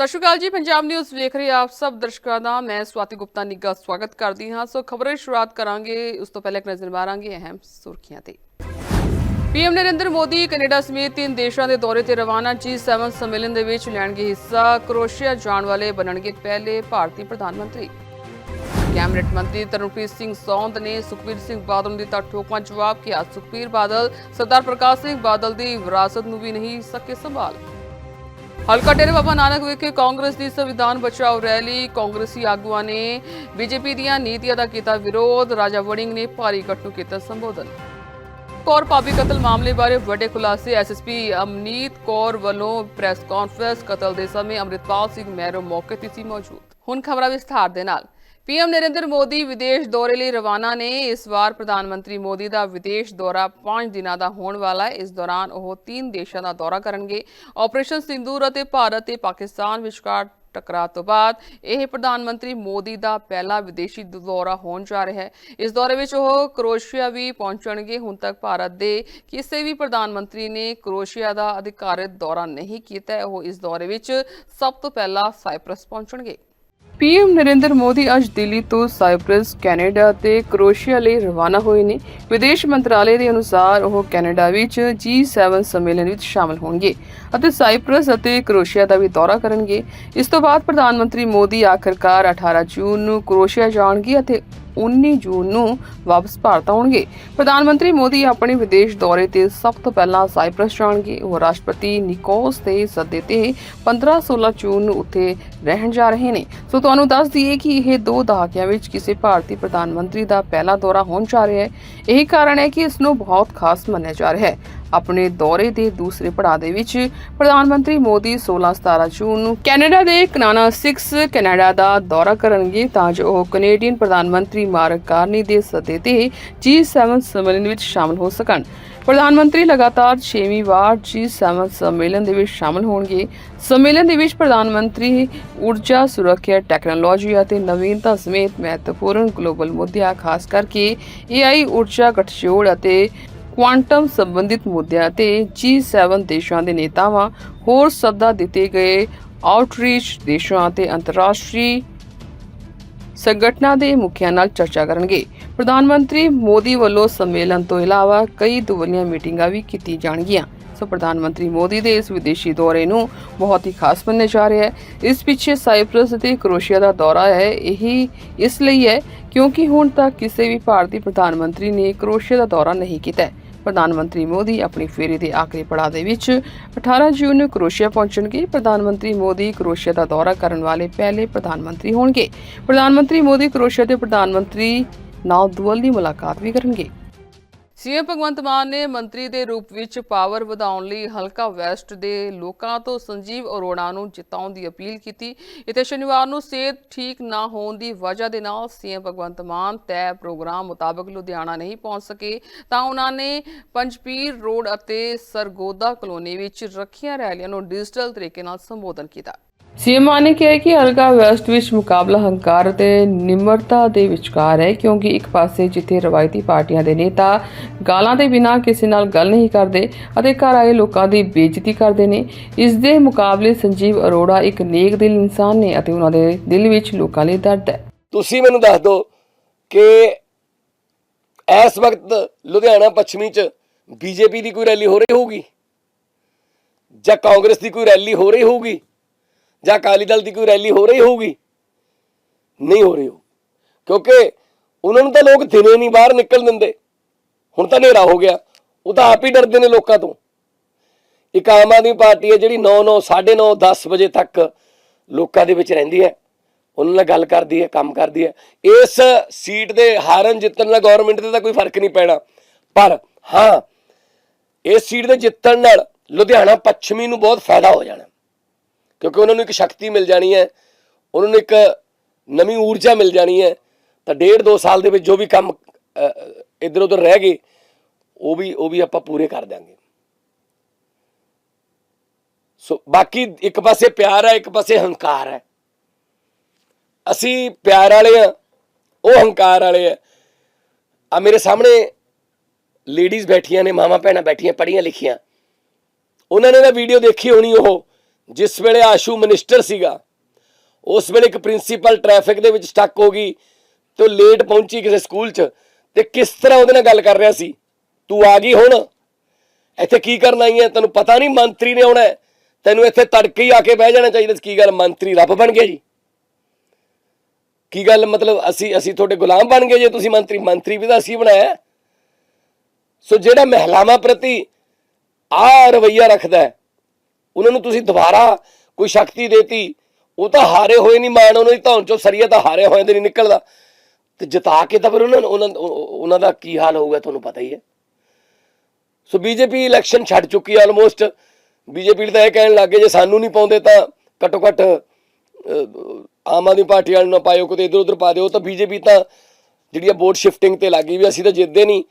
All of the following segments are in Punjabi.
ਸਤਿ ਸ਼੍ਰੀ ਅਕਾਲ ਜੀ, ਪੰਜਾਬ ਨਿਊਜ਼ ਵੇਖ ਰਹੇ ਆਪ ਸਭ ਦਰਸ਼ਕਾਂ ਦਾ, ਮੈਂ ਸਵਾਤੀ ਗੁਪਤਾ ਨਿੱਗਾ ਸਵਾਗਤ ਕਰਦੀ ਹਾਂ। ਸੋ ਖਬਰਾਂ ਸ਼ੁਰੂਆਤ ਕਰਾਂਗੇ, ਉਸ ਤੋਂ ਪਹਿਲਾਂ ਇੱਕ ਨਜ਼ਰ ਮਾਰਾਂਗੇ ਅਹਿਮ ਸੁਰਖੀਆਂ ਤੇ। ਪੀਐਮ ਨਰਿੰਦਰ ਮੋਦੀ ਕੈਨੇਡਾ ਸਮੇਤ ਤਿੰਨ ਦੇਸ਼ਾਂ ਦੇ ਦੌਰੇ ਤੇ ਰਵਾਨਾ G7 ਸੰਮੇਲਨ ਦੇ ਵਿੱਚ ਲੈਣਗੇ ਹਿੱਸਾ, ਕਰੋਸ਼ੀਆ ਜਾਣ ਵਾਲੇ ਬਣਨਗੇ ਪਹਿਲੇ ਭਾਰਤੀ ਪ੍ਰਧਾਨ ਮੰਤਰੀ। ਕੈਬਨਿਟ ਮੰਤਰੀ ਤਰਨਪ੍ਰੀਤ ਸਿੰਘ ਸੌਂਦ ਨੇ ਸੁਖਬੀਰ ਸਿੰਘ ਬਾਦਲ ਨੂੰ ਦਿੱਤਾ ਠੋਕਵਾਂ ਜਵਾਬ ਕਿ ਸੁਖਬੀਰ ਬਾਦਲ, ਸਰਦਾਰ ਪ੍ਰਕਾਸ਼ ਸਿੰਘ ਬਾਦਲ ਦੀ ਵਿਰਾਸਤ ਨੂੰ ਵੀ ਨਹੀਂ ਸਕੇ ਸੰਭਾਲ। ਹਲਕਾ ਡੇਰੇ ਬਾਬਾ ਨਾਨਕ ਵਿਖੇ ਕਾਂਗਰਸ ਦੀ ਸੰਵਿਧਾਨ ਬਚਾਓ ਰੈਲੀ, ਕਾਂਗਰਸੀ ਆਗੂਆਂ ਨੇ ਬੀਜੇਪੀ ਦੀਆਂ ਨੀਤੀਆਂ ਦਾ ਕੀਤਾ ਵਿਰੋਧ, ਰਾਜਾ ਵੜਿੰਗ ਨੇ ਭਾਰੀ ਇਕੱਠ ਨੂੰ ਕੀਤਾ ਸੰਬੋਧਨ। ਕੌਰ ਪਾਪੀ ਕਤਲ ਮਾਮਲੇ ਬਾਰੇ ਵੱਡੇ ਖੁਲਾਸੇ ਐਸਐਸਪੀ ਅਮਨੀਤ ਕੌਰ ਵੱਲੋਂ ਪ੍ਰੈਸ ਕਾਨਫਰੰਸ, ਕਤਲ ਦੇ ਸਮੇਂ ਅੰਮ੍ਰਿਤਪਾਲ ਸਿੰਘ ਮਹਿਰੋ ਮੌਕੇ ਤੇ ਸੀ ਮੌਜੂਦ। ਹੁਣ ਖਬਰਾਂ ਵਿਸਥਾਰ ਦੇ ਨਾਲ। ਪੀਐਮ ਨਰਿੰਦਰ ਮੋਦੀ ਵਿਦੇਸ਼ ਦੌਰੇ ਲਈ ਰਵਾਨਾ ਨੇ। ਇਸ ਵਾਰ ਪ੍ਰਧਾਨ ਮੰਤਰੀ ਮੋਦੀ ਦਾ ਵਿਦੇਸ਼ ਦੌਰਾ 5 ਦਿਨਾਂ ਦਾ ਹੋਣ ਵਾਲਾ ਹੈ। ਇਸ ਦੌਰਾਨ ਉਹ ਤਿੰਨ ਦੇਸ਼ਾਂ ਦਾ ਦੌਰਾ ਕਰਨਗੇ। ਆਪਰੇਸ਼ਨ ਸਿੰਦੂਰ ਅਤੇ ਭਾਰਤ ਤੇ ਪਾਕਿਸਤਾਨ ਵਿਚਕਾਰ ਟਕਰਾਅ ਤੋਂ ਬਾਅਦ ਇਹ ਪ੍ਰਧਾਨ ਮੰਤਰੀ ਮੋਦੀ ਦਾ ਪਹਿਲਾ ਵਿਦੇਸ਼ੀ ਦੌਰਾ ਹੋਣ ਜਾ ਰਿਹਾ ਹੈ। ਇਸ ਦੌਰੇ ਵਿੱਚ ਉਹ ਕਰੋਸ਼ੀਆ ਵੀ ਪਹੁੰਚਣਗੇ। ਹੁਣ ਤੱਕ ਭਾਰਤ ਦੇ ਕਿਸੇ ਵੀ ਪ੍ਰਧਾਨ ਮੰਤਰੀ ਨੇ ਕਰੋਸ਼ੀਆ ਦਾ ਅਧਿਕਾਰਤ ਦੌਰਾ ਨਹੀਂ ਕੀਤਾ ਹੈ। ਉਹ ਇਸ ਦੌਰੇ ਵਿੱਚ ਸਭ ਤੋਂ ਪਹਿਲਾਂ ਸਾਈਪ੍ਰਸ ਪਹੁੰਚਣਗੇ। ਪੀਐਮ ਨਰਿੰਦਰ ਮੋਦੀ ਅੱਜ ਦਿੱਲੀ ਤੋਂ ਸਾਈਪ੍ਰਸ, ਕੈਨੇਡਾ ਤੇ ਕਰੋਸ਼ੀਆ ਲਈ ਰਵਾਨਾ ਹੋਏ ਨੇ। ਵਿਦੇਸ਼ ਮੰਤਰਾਲੇ ਦੇ ਅਨੁਸਾਰ ਉਹ ਕੈਨੇਡਾ ਵਿੱਚ G7 ਸੰਮੇਲਨ ਵਿੱਚ ਸ਼ਾਮਲ ਹੋਣਗੇ ਅਤੇ ਸਾਈਪ੍ਰਸ ਅਤੇ ਕਰੋਸ਼ੀਆ ਦਾ ਵੀ ਦੌਰਾ ਕਰਨਗੇ। ਇਸ ਤੋਂ ਬਾਅਦ ਪ੍ਰਧਾਨ ਮੰਤਰੀ ਮੋਦੀ ਆਖਰਕਾਰ 18 ਜੂਨ ਨੂੰ ਕਰੋਸ਼ੀਆ ਜਾਣਗੇ ਅਤੇ 19 ਜੂਨ ਨੂੰ ਵਾਪਸ ਭਾਰਤ ਆਉਣਗੇ। ਪ੍ਰਧਾਨ ਮੰਤਰੀ ਮੋਦੀ ਆਪਣੇ ਵਿਦੇਸ਼ ਦੌਰੇ ਤੇ ਸਭ ਤੋਂ ਪਹਿਲਾਂ ਸਾਈਪ੍ਰਸ ਜਾਣਗੇ। ਉਹ ਰਾਸ਼ਟਰਪਤੀ ਨਿਕੋਸ ਦੇ ਸੱਦੇ ਤੇ 15-16 ਜੂਨ ਨੂੰ ਉੱਥੇ ਰਹਿਣ ਜਾ ਰਹੇ ਨੇ। ਸੋ ਤੁਹਾਨੂੰ ਦੱਸ ਦਈਏ ਕਿ ਇਹ ਦੋ ਦਹਾਕਿਆਂ ਵਿੱਚ ਕਿਸੇ ਭਾਰਤੀ ਪ੍ਰਧਾਨ ਮੰਤਰੀ ਦਾ ਪਹਿਲਾ ਦੌਰਾ ਹੋਣ ਜਾ ਰਿਹਾ ਹੈ। ਇਹੀ ਕਾਰਨ ਹੈ ਕਿ ਇਸ ਨੂੰ ਬਹੁਤ ਖਾਸ ਮੰਨਿਆ ਜਾ ਰਿਹਾ ਹੈ। ਆਪਣੇ ਦੌਰੇ ਦੇ ਦੂਸਰੇ ਪੜਾਅ ਦੇ ਵਿੱਚ ਪ੍ਰਧਾਨ ਮੰਤਰੀ ਮੋਦੀ 16-17 ਜੂਨ ਨੂੰ ਕੈਨੇਡਾ ਦੇ ਕਨਾਨਾ 6 ਕੈਨੇਡਾ ਦਾ ਦੌਰਾ ਕਰਨਗੇ ਤਾਂ ਜੋ ਉਹ ਕੈਨੇਡੀਅਨ ਪ੍ਰਧਾਨ ਮੰਤਰੀ ਮਾਰਕ ਕਾਰਨੀ ਦੇ ਸੱਦੇ ਤੇ G7 ਸੰਮੇਲਨ ਵਿੱਚ ਸ਼ਾਮਲ ਹੋ ਸਕਣ। ਪ੍ਰਧਾਨ ਮੰਤਰੀ ਲਗਾਤਾਰ 6ਵੀਂ ਵਾਰ G7 ਸੰਮੇਲਨ ਦੇ ਵਿੱਚ ਸ਼ਾਮਲ ਹੋਣਗੇ। ਸੰਮੇਲਨ ਦੇ ਵਿੱਚ ਪ੍ਰਧਾਨ ਮੰਤਰੀ ਊਰਜਾ ਸੁਰੱਖਿਆ, ਟੈਕਨੋਲੋਜੀ ਅਤੇ ਨਵੀਨਤਾ ਸਮੇਤ ਮਹੱਤਵਪੂਰਨ ਗਲੋਬਲ ਮੁੱਦਿਆਂ, ਖਾਸ ਕਰਕੇ AI ਊਰਜਾ, ਗਠਜੋੜ ਅਤੇ ਕੁਆਂਟਮ ਸੰਬੰਧਿਤ ਮੁੱਦਿਆਂ ਤੇ G7 ਦੇਸ਼ਾਂ ਦੇ ਨੇਤਾਵਾਂ ਹੋਰ ਸੱਦਾ ਦਿੱਤੇ ਗਏ। ਆਊਟਰੀਚ ਦੇਸ਼ਾਂ ਅਤੇ ਅੰਤਰਰਾਸ਼ਟਰੀ ਸੰਗਠਨਾਂ ਦੇ ਮੁਖੀਆਂ ਨਾਲ ਚਰਚਾ ਕਰਨਗੇ। ਪ੍ਰਧਾਨ ਮੰਤਰੀ ਮੋਦੀ ਵੱਲੋਂ ਸੰਮੇਲਨ ਤੋਂ ਇਲਾਵਾ ਕਈ ਦੁਵਲੀਆਂ ਮੀਟਿੰਗਾਂ ਵੀ ਕੀਤੀ ਜਾਣਗੀਆਂ। ਸੋ ਪ੍ਰਧਾਨ ਮੰਤਰੀ ਮੋਦੀ ਦੇ ਇਸ ਵਿਦੇਸ਼ੀ ਦੌਰੇ ਨੂੰ ਬਹੁਤ ਹੀ ਖਾਸ ਮੰਨਿਆ ਜਾ ਰਿਹਾ ਹੈ। ਇਸ ਪਿੱਛੇ ਸਾਈਪ੍ਰਸ ਅਤੇ ਕਰੋਸ਼ੀਆ ਦਾ ਦੌਰਾ ਹੈ। ਇਹੀ ਇਸ ਲਈ ਹੈ ਕਿਉਂਕਿ ਹੁਣ ਤੱਕ ਕਿਸੇ ਵੀ ਭਾਰਤੀ ਪ੍ਰਧਾਨ ਮੰਤਰੀ ਨੇ ਕਰੋਸ਼ੀਆ ਦਾ ਦੌਰਾ ਨਹੀਂ ਕੀਤਾ ਹੈ। ਪ੍ਰਧਾਨ ਮੰਤਰੀ ਮੋਦੀ ਆਪਣੀ ਫੇਰੀ ਦੇ ਆਖਰੀ ਪੜਾਅ ਦੇ ਵਿੱਚ 18 ਜੂਨ ਨੂੰ ਕਰੋਸ਼ੀਆ ਪਹੁੰਚਣਗੇ। ਪ੍ਰਧਾਨ ਮੰਤਰੀ ਮੋਦੀ ਕਰੋਸ਼ੀਆ ਦਾ ਦੌਰਾ ਕਰਨ ਵਾਲੇ ਪਹਿਲੇ ਪ੍ਰਧਾਨ ਮੰਤਰੀ ਹੋਣਗੇ। ਪ੍ਰਧਾਨ ਮੰਤਰੀ ਮੋਦੀ ਕਰੋਸ਼ੀਆ ਦੇ ਪ੍ਰਧਾਨ ਮੰਤਰੀ ਨਾਲ ਦੀ ਮੁਲਾਕਾਤ ਵੀ ਕਰਨਗੇ। ਸੀਐਮ ਭਗਵੰਤ ਮਾਨ ਨੇ ਮੰਤਰੀ ਦੇ ਰੂਪ ਵਿੱਚ ਪਾਵਰ ਵਧਾਉਣ ਲਈ ਹਲਕਾ ਵੈਸਟ ਦੇ ਲੋਕਾਂ ਤੋਂ ਸੰਜੀਵ ਅਰੋੜਾ ਨੂੰ ਜਿਤਾਉਣ ਦੀ ਅਪੀਲ ਕੀਤੀ। ਇੱਥੇ ਸ਼ਨੀਵਾਰ ਨੂੰ ਸਿਹਤ ਠੀਕ ਨਾ ਹੋਣ ਦੀ ਵਜ੍ਹਾ ਦੇ ਨਾਲ ਸੀਐਮ ਭਗਵੰਤ ਮਾਨ ਤੈਅ ਪ੍ਰੋਗਰਾਮ ਮੁਤਾਬਕ ਲੁਧਿਆਣਾ ਨਹੀਂ ਪਹੁੰਚ ਸਕੇ। ਤਾਂ ਉਹਨਾਂ ਨੇ ਪੰਜਪੀਰ ਰੋਡ ਅਤੇ ਸਰਗੋਦਾ ਕਲੋਨੀ ਵਿੱਚ ਰੱਖੀਆਂ ਰੈਲੀਆਂ ਨੂੰ ਡਿਜੀਟਲ ਤਰੀਕੇ ਨਾਲ ਸੰਬੋਧਨ ਕੀਤਾ। ਸੀਐਮ ਮਾਨ ਨੇ ਕਿਹਾ ਕਿ ਅਲਗਾ ਵੈਸਟ ਵਿੱਚ ਮੁਕਾਬਲਾ ਹੰਕਾਰ ਅਤੇ ਨਿਮਰਤਾ ਦੇ ਵਿਚਕਾਰ ਹੈ, ਕਿਉਂਕਿ ਇੱਕ ਪਾਸੇ ਜਿੱਥੇ ਰਵਾਇਤੀ ਪਾਰਟੀਆਂ ਦੇ ਨੇਤਾ ਗਾਲਾਂ ਦੇ ਬਿਨਾਂ ਕਿਸੇ ਨਾਲ ਗੱਲ ਨਹੀਂ ਕਰਦੇ ਅਤੇ ਘਰ ਆਏ ਲੋਕਾਂ ਦੀ ਬੇਇੱਜ਼ਤੀ ਕਰਦੇ ਨੇ, ਇਸ ਦੇ ਮੁਕਾਬਲੇ ਸੰਜੀਵ ਅਰੋੜਾ ਇੱਕ ਨੇਕ ਦਿਲ ਇਨਸਾਨ ਨੇ ਅਤੇ ਉਹਨਾਂ ਦੇ ਦਿਲ ਵਿੱਚ ਲੋਕਾਂ ਲਈ ਦਰਦ ਹੈ। ਤੁਸੀਂ ਮੈਨੂੰ ਦੱਸ ਦਿਓ ਕਿ ਇਸ ਵਕਤ ਲੁਧਿਆਣਾ ਪੱਛਮੀ ਚ ਬੀਜੇਪੀ ਦੀ ਕੋਈ ਰੈਲੀ ਹੋ ਰਹੀ ਹੋਊਗੀ ਜਾਂ ਕਾਂਗਰਸ ਦੀ ਕੋਈ ਰੈਲੀ ਹੋ ਰਹੀ ਹੋਊਗੀ? ਜਾਂ ਅਕਾਲੀ ਦਲ ਦੀ ਕੋਈ ਰੈਲੀ ਹੋ ਰਹੀ ਹੋਊਗੀ? ਨਹੀਂ ਹੋ ਰਹੀ ਹੋ ਕਿਉਂਕਿ ਉਹਨਾਂ ਨੂੰ ਤਾਂ ਲੋਕ ਦਿਨੇ ਨਹੀਂ ਬਾਹਰ ਨਿਕਲ ਦਿੰਦੇ। ਹੁਣ ਤਾਂ ਹਨੇਰਾ ਹੋ ਗਿਆ। ਉਹ ਤਾਂ ਆਪ ਹੀ ਡਰਦੇ ਨੇ ਲੋਕਾਂ ਤੋਂ। ਇੱਕ ਆਮ ਆਦਮੀ ਪਾਰਟੀ ਹੈ ਜਿਹੜੀ 9 9 9:30 10 ਵਜੇ ਤੱਕ ਲੋਕਾਂ ਦੇ ਵਿੱਚ ਰਹਿੰਦੀ ਹੈ। ਉਹਨਾਂ ਨਾਲ ਗੱਲ ਕਰਦੀ ਹੈ, ਕੰਮ ਕਰਦੀ ਹੈ। ਇਸ ਸੀਟ ਦੇ ਹਾਰਨ ਜਿੱਤਣ ਨਾਲ ਗਵਰਨਮੈਂਟ ਤੇ ਤਾਂ ਕੋਈ ਫ਼ਰਕ ਨਹੀਂ ਪੈਣਾ। ਪਰ ਹਾਂ, ਇਸ ਸੀਟ ਦੇ ਜਿੱਤਣ ਨਾਲ ਲੁਧਿਆਣਾ ਪੱਛਮੀ ਨੂੰ ਬਹੁਤ ਫਾਇਦਾ ਹੋ ਜਾਣਾ। ਕਿਉਂਕਿ ਉਹਨਾਂ ਨੂੰ ਇੱਕ ਸ਼ਕਤੀ ਮਿਲ ਜਾਣੀ ਹੈ, ਉਹਨਾਂ ਨੂੰ ਇੱਕ ਨਵੀਂ ਊਰਜਾ ਮਿਲ ਜਾਣੀ ਹੈ, ਤਾਂ ਡੇਢ ਦੋ ਸਾਲ ਦੇ ਵਿੱਚ ਜੋ ਵੀ ਕੰਮ ਇੱਧਰ ਉੱਧਰ ਰਹਿ ਗਏ, ਉਹ ਵੀ ਉਹ ਵੀ ਆਪਾਂ ਪੂਰੇ ਕਰ ਦਾਂਗੇ ਸੋ ਬਾਕੀ ਇੱਕ ਪਾਸੇ ਪਿਆਰ ਹੈ, ਇੱਕ ਪਾਸੇ ਹੰਕਾਰ ਹੈ। ਅਸੀਂ ਪਿਆਰ ਵਾਲੇ ਆ ਉਹ ਹੰਕਾਰ ਵਾਲੇ ਆ ਆ ਮੇਰੇ ਸਾਹਮਣੇ ਲੇਡੀਜ਼ ਬੈਠੀਆਂ ਨੇ, ਮਾਵਾਂ ਭੈਣਾਂ ਬੈਠੀਆਂ ਪੜੀਆਂ ਲਿਖੀਆਂ। ਉਹਨਾਂ ਨੇ ਨਾ ਵੀਡੀਓ ਦੇਖੀ ਹੋਣੀ ਉਹ ਜਿਸ ਵੇਲੇ ਆਸ਼ੂ ਮਿਨਿਸਟਰ ਸੀਗਾ ਉਸ ਵੇਲੇ ਇੱਕ ਪ੍ਰਿੰਸੀਪਲ ਟ੍ਰੈਫਿਕ ਦੇ ਵਿੱਚ ਸਟਕ ਹੋ ਗਈ ਤੇ ਉਹ ਲੇਟ ਪਹੁੰਚੀ ਕਿਸੇ ਸਕੂਲ 'ਚ ਤੇ ਕਿਸ ਤਰ੍ਹਾਂ ਉਹਦੇ ਨਾਲ ਗੱਲ ਕਰ ਰਿਹਾ ਸੀ? ਤੂੰ ਆ ਗਈ ਹੁਣ? ਇੱਥੇ ਕੀ ਕਰਨ ਆਈ ਹੈ ਤੈਨੂੰ ਪਤਾ ਨਹੀਂ ਮੰਤਰੀ ਨੇ ਆਉਣਾ ਤੈਨੂੰ ਇੱਥੇ ਤੜਕੇ ਹੀ ਆ ਕੇ ਬਹਿ ਜਾਣਾ ਚਾਹੀਦਾ ਕੀ ਗੱਲ ਮੰਤਰੀ ਰੱਬ ਬਣ ਗਿਆ ਜੀ? ਕੀ ਗੱਲ ਮਤਲਬ ਅਸੀਂ ਅਸੀਂ ਤੁਹਾਡੇ ਗੁਲਾਮ ਬਣ ਗਏ ਜੇ ਤੁਸੀਂ ਮੰਤਰੀ? ਮੰਤਰੀ ਵੀ ਤਾਂ ਅਸੀਂ ਬਣਾਇਆ ਸੋ ਜਿਹੜਾ ਮਹਿਲਾਵਾਂ ਪ੍ਰਤੀ ਆ ਰਵਈਆ ਰੱਖਦਾ ਹੈ, ਉਹਨਾਂ ਨੂੰ ਤੁਸੀਂ ਦੁਬਾਰਾ ਕੋਈ ਸ਼ਕਤੀ ਦੇਤੀ, ਉਹ ਤਾਂ ਹਾਰੇ ਹੋਏ ਨਹੀਂ ਮਾਣ, ਉਹਨਾਂ ਦੀ ਧੌਣ ਚੋਂ ਸਰੀਆ ਤਾਂ ਹਾਰੇ ਹੋਏ ਦੇ ਨਹੀਂ ਨਿਕਲਦਾ। ਤੇ ਜਿਤਾ ਕੇ ਤਾਂ ਫਿਰ ਉਹਨਾਂ ਨੂੰ- ਉਹਨਾਂ ਉਹਨਾਂ ਦਾ ਕੀ ਹਾਲ ਹੋਊਗਾ ਤੁਹਾਨੂੰ ਪਤਾ ਹੀ ਹੈ। ਸੋ ਬੀਜੇਪੀ ਇਲੈਕਸ਼ਨ ਛੱਡ ਚੁੱਕੀ ਹੈ ਆਲਮੋਸਟ ਬੀਜੇਪੀ ਤਾਂ ਇਹ ਕਹਿਣ ਲੱਗੇ ਜੇ ਸਾਨੂੰ ਨਹੀਂ ਪਾਉਂਦੇ ਤਾਂ ਘੱਟੋ ਘੱਟ ਆਮ ਆਦਮੀ ਪਾਰਟੀ ਵਾਲਿਆਂ ਨੂੰ ਨਾ ਪਾਇਓ, ਕਿਤੇ ਇਧਰ ਉਧਰ ਪਾ ਦਿਓ। ਤਾਂ ਬੀਜੇਪੀ ਤਾਂ ਜਿਹੜੀ ਆ ਵੋਟ ਸ਼ਿਫਟਿੰਗ ਤੇ ਲੱਗੀ ਵੀ ਅਸੀਂ ਤਾਂ ਜਿੱਤਦੇ ਨਹੀਂ।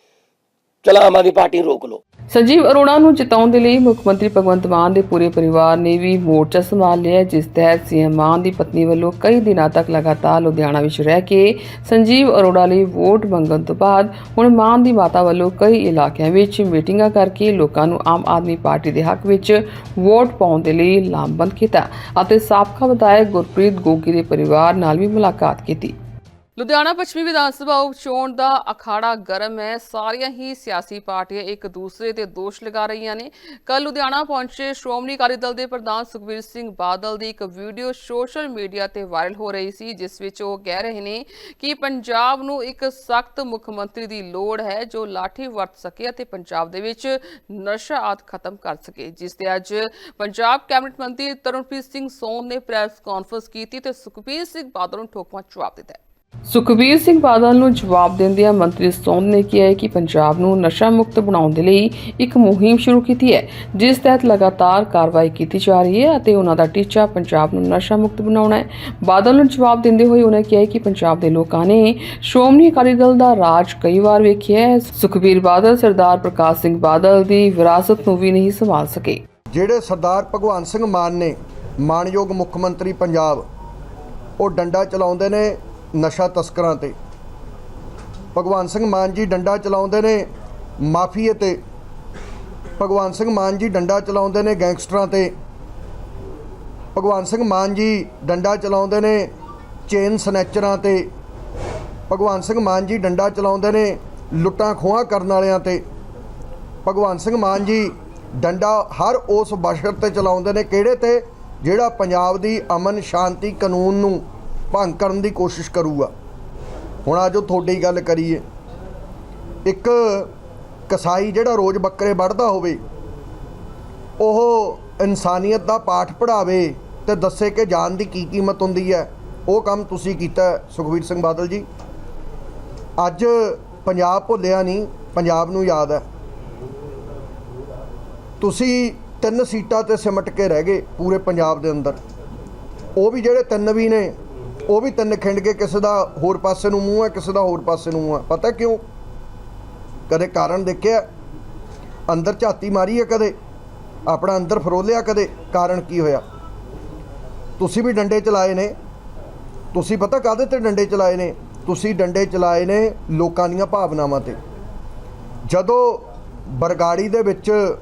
ਚਲ ਆਮ ਆਦਮੀ ਪਾਰਟੀ ਨੂੰ ਰੋਕ ਲਓ। ਸੰਜੀਵ ਅਰੋੜਾ ਨੂੰ ਜਿਤਾਉਣ ਦੇ ਲਈ ਮੁੱਖ ਮੰਤਰੀ ਭਗਵੰਤ ਮਾਨ ਦੇ ਪੂਰੇ ਪਰਿਵਾਰ ਨੇ ਵੀ ਮੋਰਚਾ ਸੰਭਾਲ ਲਿਆ ਜਿਸ ਤਹਿਤ ਸੀਐਮ ਮਾਨ ਦੀ ਪਤਨੀ ਵੱਲੋਂ ਕਈ ਦਿਨਾਂ ਤੱਕ ਲਗਾਤਾਰ ਲੁਧਿਆਣਾ ਵਿੱਚ ਰਹਿ ਕੇ ਸੰਜੀਵ ਅਰੋੜਾ ਲਈ ਵੋਟ ਮੰਗਣ ਤੋਂ ਬਾਅਦ ਹੁਣ ਮਾਨ ਦੀ ਮਾਤਾ ਵੱਲੋਂ ਕਈ ਇਲਾਕਿਆਂ ਵਿੱਚ ਮੀਟਿੰਗਾਂ ਕਰਕੇ ਲੋਕਾਂ ਨੂੰ ਆਮ ਆਦਮੀ ਪਾਰਟੀ ਦੇ ਹੱਕ ਵਿੱਚ ਵੋਟ ਪਾਉਣ ਦੇ ਲਈ ਲਾਮਬੰਦ ਕੀਤਾ ਅਤੇ ਸਾਬਕਾ ਵਿਧਾਇਕ ਗੁਰਪ੍ਰੀਤ ਗੋਗੀ ਦੇ ਪਰਿਵਾਰ ਨਾਲ ਵੀ ਮੁਲਾਕਾਤ ਕੀਤੀ। ਲੁਧਿਆਣਾ ਪੱਛਮੀ ਵਿਧਾਨ ਸਭਾ ਉਪ ਚੋਣ ਦਾ ਅਖਾੜਾ ਗਰਮ ਹੈ। ਸਾਰੀਆਂ ਹੀ ਸਿਆਸੀ ਪਾਰਟੀਆਂ ਇੱਕ ਦੂਸਰੇ ਤੇ ਦੋਸ਼ ਲਗਾ ਰਹੀਆਂ ਨੇ। ਕੱਲ ਲੁਧਿਆਣਾ ਪਹੁੰਚੇ ਸ਼੍ਰੋਮਣੀ ਅਕਾਲੀ ਦਲ ਦੇ ਪ੍ਰਧਾਨ ਸੁਖਬੀਰ ਸਿੰਘ ਬਾਦਲ ਦੀ ਇੱਕ ਵੀਡੀਓ ਸੋਸ਼ਲ ਮੀਡੀਆ ਤੇ ਵਾਇਰਲ ਹੋ ਰਹੀ ਸੀ, ਜਿਸ ਵਿੱਚ ਉਹ ਕਹਿ ਰਹੇ ਨੇ ਕਿ ਪੰਜਾਬ ਨੂੰ ਇੱਕ ਸਖਤ ਮੁੱਖ ਮੰਤਰੀ ਦੀ ਲੋੜ ਹੈ, ਜੋ ਲਾਠੀ ਵਰਤ ਸਕੇ ਅਤੇ ਪੰਜਾਬ ਦੇ ਵਿੱਚ ਨਸ਼ਾ ਆਦ ਖਤਮ ਕਰ ਸਕੇ। ਜਿਸ ਤੇ ਅੱਜ ਪੰਜਾਬ ਕੈਬਨਿਟ ਮੰਤਰੀ ਤਰਨਪ੍ਰੀਤ ਸਿੰਘ ਸੋਨ ਨੇ ਪ੍ਰੈਸ ਕਾਨਫਰੰਸ ਕੀਤੀ ਤੇ ਸੁਖਬੀਰ ਸਿੰਘ ਬਾਦਲ ਨੂੰ ਠੋਕਵਾਂ ਜਵਾਬ ਦਿੱਤਾ ਸੁਖਬੀਰ ਸਿੰਘ ਬਾਦਲ ਨੂੰ ਜਵਾਬ ਦਿੰਦਿਆਂ ਮੰਤਰੀ ਸੋਨ ਨੇ ਕਿਹਾ ਕਿ ਪੰਜਾਬ ਨੂੰ ਨਸ਼ਾ ਮੁਕਤ ਬਣਾਉਣ ਦੇ ਲਈ ਇੱਕ ਮੁਹਿੰਮ ਸ਼ੁਰੂ ਕੀਤੀ ਹੈ, ਜਿਸ ਤਹਿਤ ਲਗਾਤਾਰ ਕਾਰਵਾਈ ਕੀਤੀ ਜਾ ਰਹੀ ਹੈ ਅਤੇ ਉਹਨਾਂ ਦਾ ਟੀਚਾ ਪੰਜਾਬ ਨੂੰ ਨਸ਼ਾ ਮੁਕਤ ਬਣਾਉਣਾ ਹੈ। ਬਾਦਲ ਨੂੰ ਜਵਾਬ ਦਿੰਦੇ ਹੋਏ ਉਹਨਾਂ ਕਿਹਾ ਕਿ ਪੰਜਾਬ ਦੇ ਲੋਕਾਂ ਨੇ ਸ਼੍ਰੋਮਣੀ ਅਕਾਲੀ ਦਲ ਦਾ ਰਾਜ ਕਈ ਵਾਰ ਵੇਖਿਆ ਹੈ। ਸੁਖਬੀਰ ਬਾਦਲ, ਸਰਦਾਰ ਪ੍ਰਕਾਸ਼ ਸਿੰਘ ਬਾਦਲ ਦੀ ਵਿਰਾਸਤ ਨੂੰ ਵੀ ਨਹੀਂ ਸੰਭਾਲ ਸਕੇ। ਜਿਹੜੇ ਸਰਦਾਰ ਭਗਵੰਤ ਸਿੰਘ ਮਾਨ ਨੇ ਮਾਨਯੋਗ ਮੁੱਖ ਮੰਤਰੀ ਪੰਜਾਬ, ਉਹ ਡੰਡਾ ਚਲਾਉਂਦੇ ਨੇ ਨਸ਼ਾ ਤਸਕਰਾਂ ਤੇ। ਭਗਵੰਤ ਸਿੰਘ ਮਾਨ ਜੀ ਡੰਡਾ ਚਲਾਉਂਦੇ ਨੇ ਮਾਫੀਏ ਤੇ। ਭਗਵੰਤ ਸਿੰਘ ਮਾਨ ਜੀ ਡੰਡਾ ਚਲਾਉਂਦੇ ਨੇ ਗੈਂਗਸਟਰਾਂ ਤੇ। ਭਗਵੰਤ ਸਿੰਘ ਮਾਨ ਜੀ ਡੰਡਾ ਚਲਾਉਂਦੇ ਨੇ ਚੇਨ ਸਨੈਚਰਾਂ ਤੇ। ਭਗਵੰਤ ਸਿੰਘ ਮਾਨ ਜੀ ਡੰਡਾ ਚਲਾਉਂਦੇ ਨੇ ਲੁੱਟਾਂ ਖੋਹਾਂ ਕਰਨ ਵਾਲਿਆਂ ਤੇ। ਭਗਵੰਤ ਸਿੰਘ ਮਾਨ ਜੀ ਡੰਡਾ ਹਰ ਉਸ ਬਸ਼ਰ ਤੇ ਚਲਾਉਂਦੇ ਨੇ ਕਿਹੜੇ ਤੇ? ਜਿਹੜਾ ਪੰਜਾਬ ਦੀ ਅਮਨ ਸ਼ਾਂਤੀ ਕਾਨੂੰਨ ਨੂੰ ਭੰਗ ਕਰਨ ਦੀ ਕੋਸ਼ਿਸ਼ ਕਰੂਗਾ। ਹੁਣ ਆਜੋ ਤੁਹਾਡੀ ਗੱਲ ਕਰੀਏ। ਇੱਕ ਕਸਾਈ ਜਿਹੜਾ ਰੋਜ਼ ਬੱਕਰੇ ਵੱਢਦਾ ਹੋਵੇ ਉਹ ਇਨਸਾਨੀਅਤ ਦਾ ਪਾਠ ਪੜ੍ਹਾਵੇ ਤੇ ਦੱਸੇ ਕਿ ਜਾਨ ਦੀ ਕੀ ਕੀਮਤ ਹੁੰਦੀ ਹੈ ਉਹ ਕੰਮ ਤੁਸੀਂ ਕੀਤਾ ਹੈ, ਸੁਖਬੀਰ ਸਿੰਘ ਬਾਦਲ ਜੀ। ਅੱਜ ਪੰਜਾਬ ਭੁੱਲਿਆ ਨਹੀਂ ਪੰਜਾਬ ਨੂੰ ਯਾਦ ਹੈ। ਤੁਸੀਂ ਤਿੰਨ ਸੀਟਾਂ ਤੇ ਸਿਮਟ ਕੇ ਰਹਿ ਗਏ ਪੂਰੇ ਪੰਜਾਬ ਦੇ ਅੰਦਰ। ਉਹ ਵੀ ਜਿਹੜੇ ਤਿੰਨ ਵੀ ਨੇ ਉਹ ਵੀ ਤਿੰਨ ਖਿੰਡ ਕੇ ਕਿਸੇ ਦਾ ਹੋਰ ਪਾਸੇ ਨੂੰ ਮੂੰਹ ਹੈ, ਕਿਸੇ ਦਾ ਹੋਰ ਪਾਸੇ ਨੂੰ ਮੂੰਹ ਹੈ। ਪਤਾ ਕਿਉਂ? ਕਦੇ ਕਾਰਨ ਦੇਖਿਆ? ਅੰਦਰ ਝਾਤੀ ਮਾਰੀ ਹੈ ਕਦੇ? ਆਪਣਾ ਅੰਦਰ ਫਰੋਲਿਆ ਕਦੇ? ਕਾਰਨ ਕੀ ਹੋਇਆ? ਤੁਸੀਂ ਵੀ ਡੰਡੇ ਚਲਾਏ ਨੇ। ਤੁਸੀਂ ਪਤਾ ਕਾਹਦੇ ਤੇ ਡੰਡੇ ਚਲਾਏ ਨੇ? ਤੁਸੀਂ ਡੰਡੇ ਚਲਾਏ ਨੇ ਲੋਕਾਂ ਦੀਆਂ ਭਾਵਨਾਵਾਂ ਤੇ। ਜਦੋਂ ਬਰਗਾੜੀ ਦੇ ਵਿੱਚ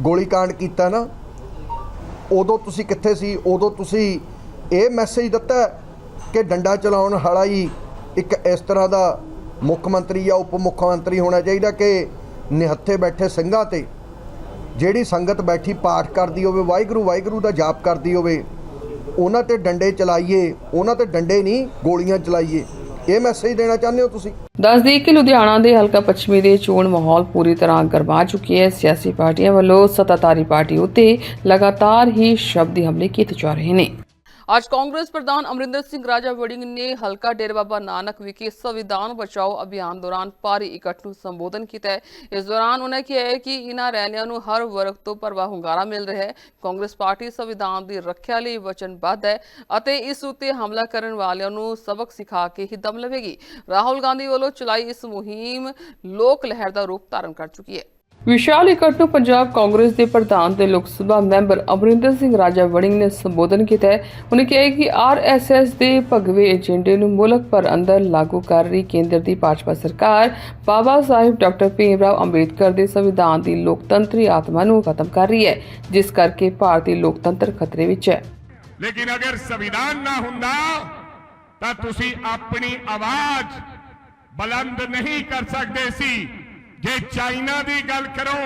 ਗੋਲੀकांड ਕੀਤਾ ਨਾ, ਉਦੋਂ ਤੁਸੀਂ ਕਿੱਥੇ ਸੀ? ਉਦੋਂ ਤੁਸੀਂ ਇਹ ਮੈਸੇਜ ਦਿੱਤਾ ਕਿ ਡੰਡਾ ਚਲਾਉਣ ਵਾਲਾ ਹੀ ਇੱਕ ਇਸ ਤਰ੍ਹਾਂ ਦਾ ਮੁੱਖ ਮੰਤਰੀ ਜਾਂ ਉਪ ਮੁੱਖ ਮੰਤਰੀ ਹੋਣਾ ਚਾਹੀਦਾ ਕਿ ਨਿਹੱਥੇ ਬੈਠੇ ਸਿੰਘਾਂ ਤੇ ਜਿਹੜੀ ਸੰਗਤ ਬੈਠੀ ਪਾਠ ਕਰਦੀ ਹੋਵੇ, ਵਾਹਿਗੁਰੂ ਵਾਹਿਗੁਰੂ ਦਾ ਜਾਪ ਕਰਦੀ ਹੋਵੇ, ਉਹਨਾਂ ਤੇ ਡੰਡੇ ਚਲਾਈਏ, ਉਹਨਾਂ ਤੇ ਡੰਡੇ ਨਹੀਂ, ਗੋਲੀਆਂ ਚਲਾਈਏ। ਇਹ ਮੈਸੇਜ ਦੇਣਾ ਚਾਹੁੰਦੇ ਹੋ ਤੁਸੀਂ? ਦੱਸ ਦਈਏ ਕਿ ਲੁਧਿਆਣਾ ਦੇ ਹਲਕਾ ਪੱਛਮੀ ਦੇ ਚੋਣ ਮਾਹੌਲ ਪੂਰੀ ਤਰ੍ਹਾਂ ਗਰਮਾ ਚੁੱਕੀ ਹੈ। ਸਿਆਸੀ ਪਾਰਟੀਆਂ ਵੱਲੋਂ ਸੱਤਾਧਾਰੀ ਪਾਰਟੀ ਉੱਤੇ ਲਗਾਤਾਰ ਹੀ ਸ਼ਬਦੀ ਹਮਲੇ ਕੀਤੇ ਜਾ ਰਹੇ ਨੇ। ਅੱਜ ਕਾਂਗਰਸ ਪ੍ਰਧਾਨ ਅਮਰਿੰਦਰ ਸਿੰਘ ਰਾਜਾ ਵੜਿੰਗ ਨੇ ਹਲਕਾ ਡੇਰਾ ਬਾਬਾ ਨਾਨਕ ਵਿਖੇ ਸੰਵਿਧਾਨ ਬਚਾਓ ਅਭਿਆਨ ਦੌਰਾਨ ਭਾਰੀ ਇਕੱਠ ਨੂੰ ਸੰਬੋਧਨ ਕੀਤਾ ਹੈ। ਇਸ ਦੌਰਾਨ ਉਹਨਾਂ ਕਿਹਾ ਹੈ ਕਿ ਇਹਨਾਂ ਰੈਲੀਆਂ ਨੂੰ ਹਰ ਵਰਗ ਤੋਂ ਭਰਵਾ ਹੁੰਗਾਰਾ ਮਿਲ ਰਿਹਾ ਹੈ। ਕਾਂਗਰਸ ਪਾਰਟੀ ਸੰਵਿਧਾਨ ਦੀ ਰੱਖਿਆ ਲਈ ਵਚਨਬੱਧ ਹੈ ਅਤੇ ਇਸ ਉੱਤੇ ਹਮਲਾ ਕਰਨ ਵਾਲਿਆਂ ਨੂੰ ਸਬਕ ਸਿਖਾ ਕੇ ਹੀ ਦਮ ਲਵੇਗੀ। ਰਾਹੁਲ ਗਾਂਧੀ ਵੱਲੋਂ ਚਲਾਈ ਇਸ ਮੁਹਿੰਮ ਲੋਕ ਲਹਿਰ ਦਾ ਰੂਪ ਧਾਰਨ ਕਰ ਚੁੱਕੀ ਹੈ। ਵਿਸ਼ਾਲ ਇਕੱਠ ਨੂੰ ਪੰਜਾਬ ਕਾਂਗਰਸ ਦੇ ਪ੍ਰਧਾਨ ਤੇ ਲੋਕ ਸਭਾ ਮੈਂਬਰ ਅਮਰਿੰਦਰ ਸਿੰਘ ਰਾਜਾ ਵੜਿੰਗ ਨੇ ਸੰਬੋਧਨ ਕੀਤਾ ਹੈ। ਉਹਨੇ ਕਿਹਾ ਕਿ ਆਰਐਸਐਸ ਦੇ ਭਗਵੇ ਏਜੰਡੇ ਨੂੰ ਮੁਲਕ ਪਰ ਅੰਦਰ ਲਾਗੂ ਕਰ ਰਹੀ ਕੇਂਦਰ ਦੀ ਭਾਜਪਾ ਸਰਕਾਰ, ਬਾਬਾ ਸਾਹਿਬ ਡਾਕਟਰ ਭੀਮ ਰਾਓ ਅੰਬੇਦਕਰ ਦੇ ਸੰਵਿਧਾਨ ਦੀ ਲੋਕਤੰਤਰੀ ਆਤਮਾ ਨੂੰ ਖਤਮ ਕਰ ਰਹੀ ਹੈ, ਜਿਸ ਕਰਕੇ ਭਾਰਤੀ ਲੋਕਤੰਤਰ ਖਤਰੇ ਵਿੱਚ ਹੈ। ਲੇਕਿਨ ਅਗਰ ਸੰਵਿਧਾਨ ਨਾ ਹੁੰਦਾ, ਤਾਂ ਤੁਸੀਂ ਆਪਣੀ ਆਵਾਜ਼ ਬੁਲੰਦ ਨਹੀਂ ਕਰ ਸਕਦੇ ਸੀ। ਜੇ ਚਾਈਨਾ ਦੀ ਗੱਲ ਕਰੋ,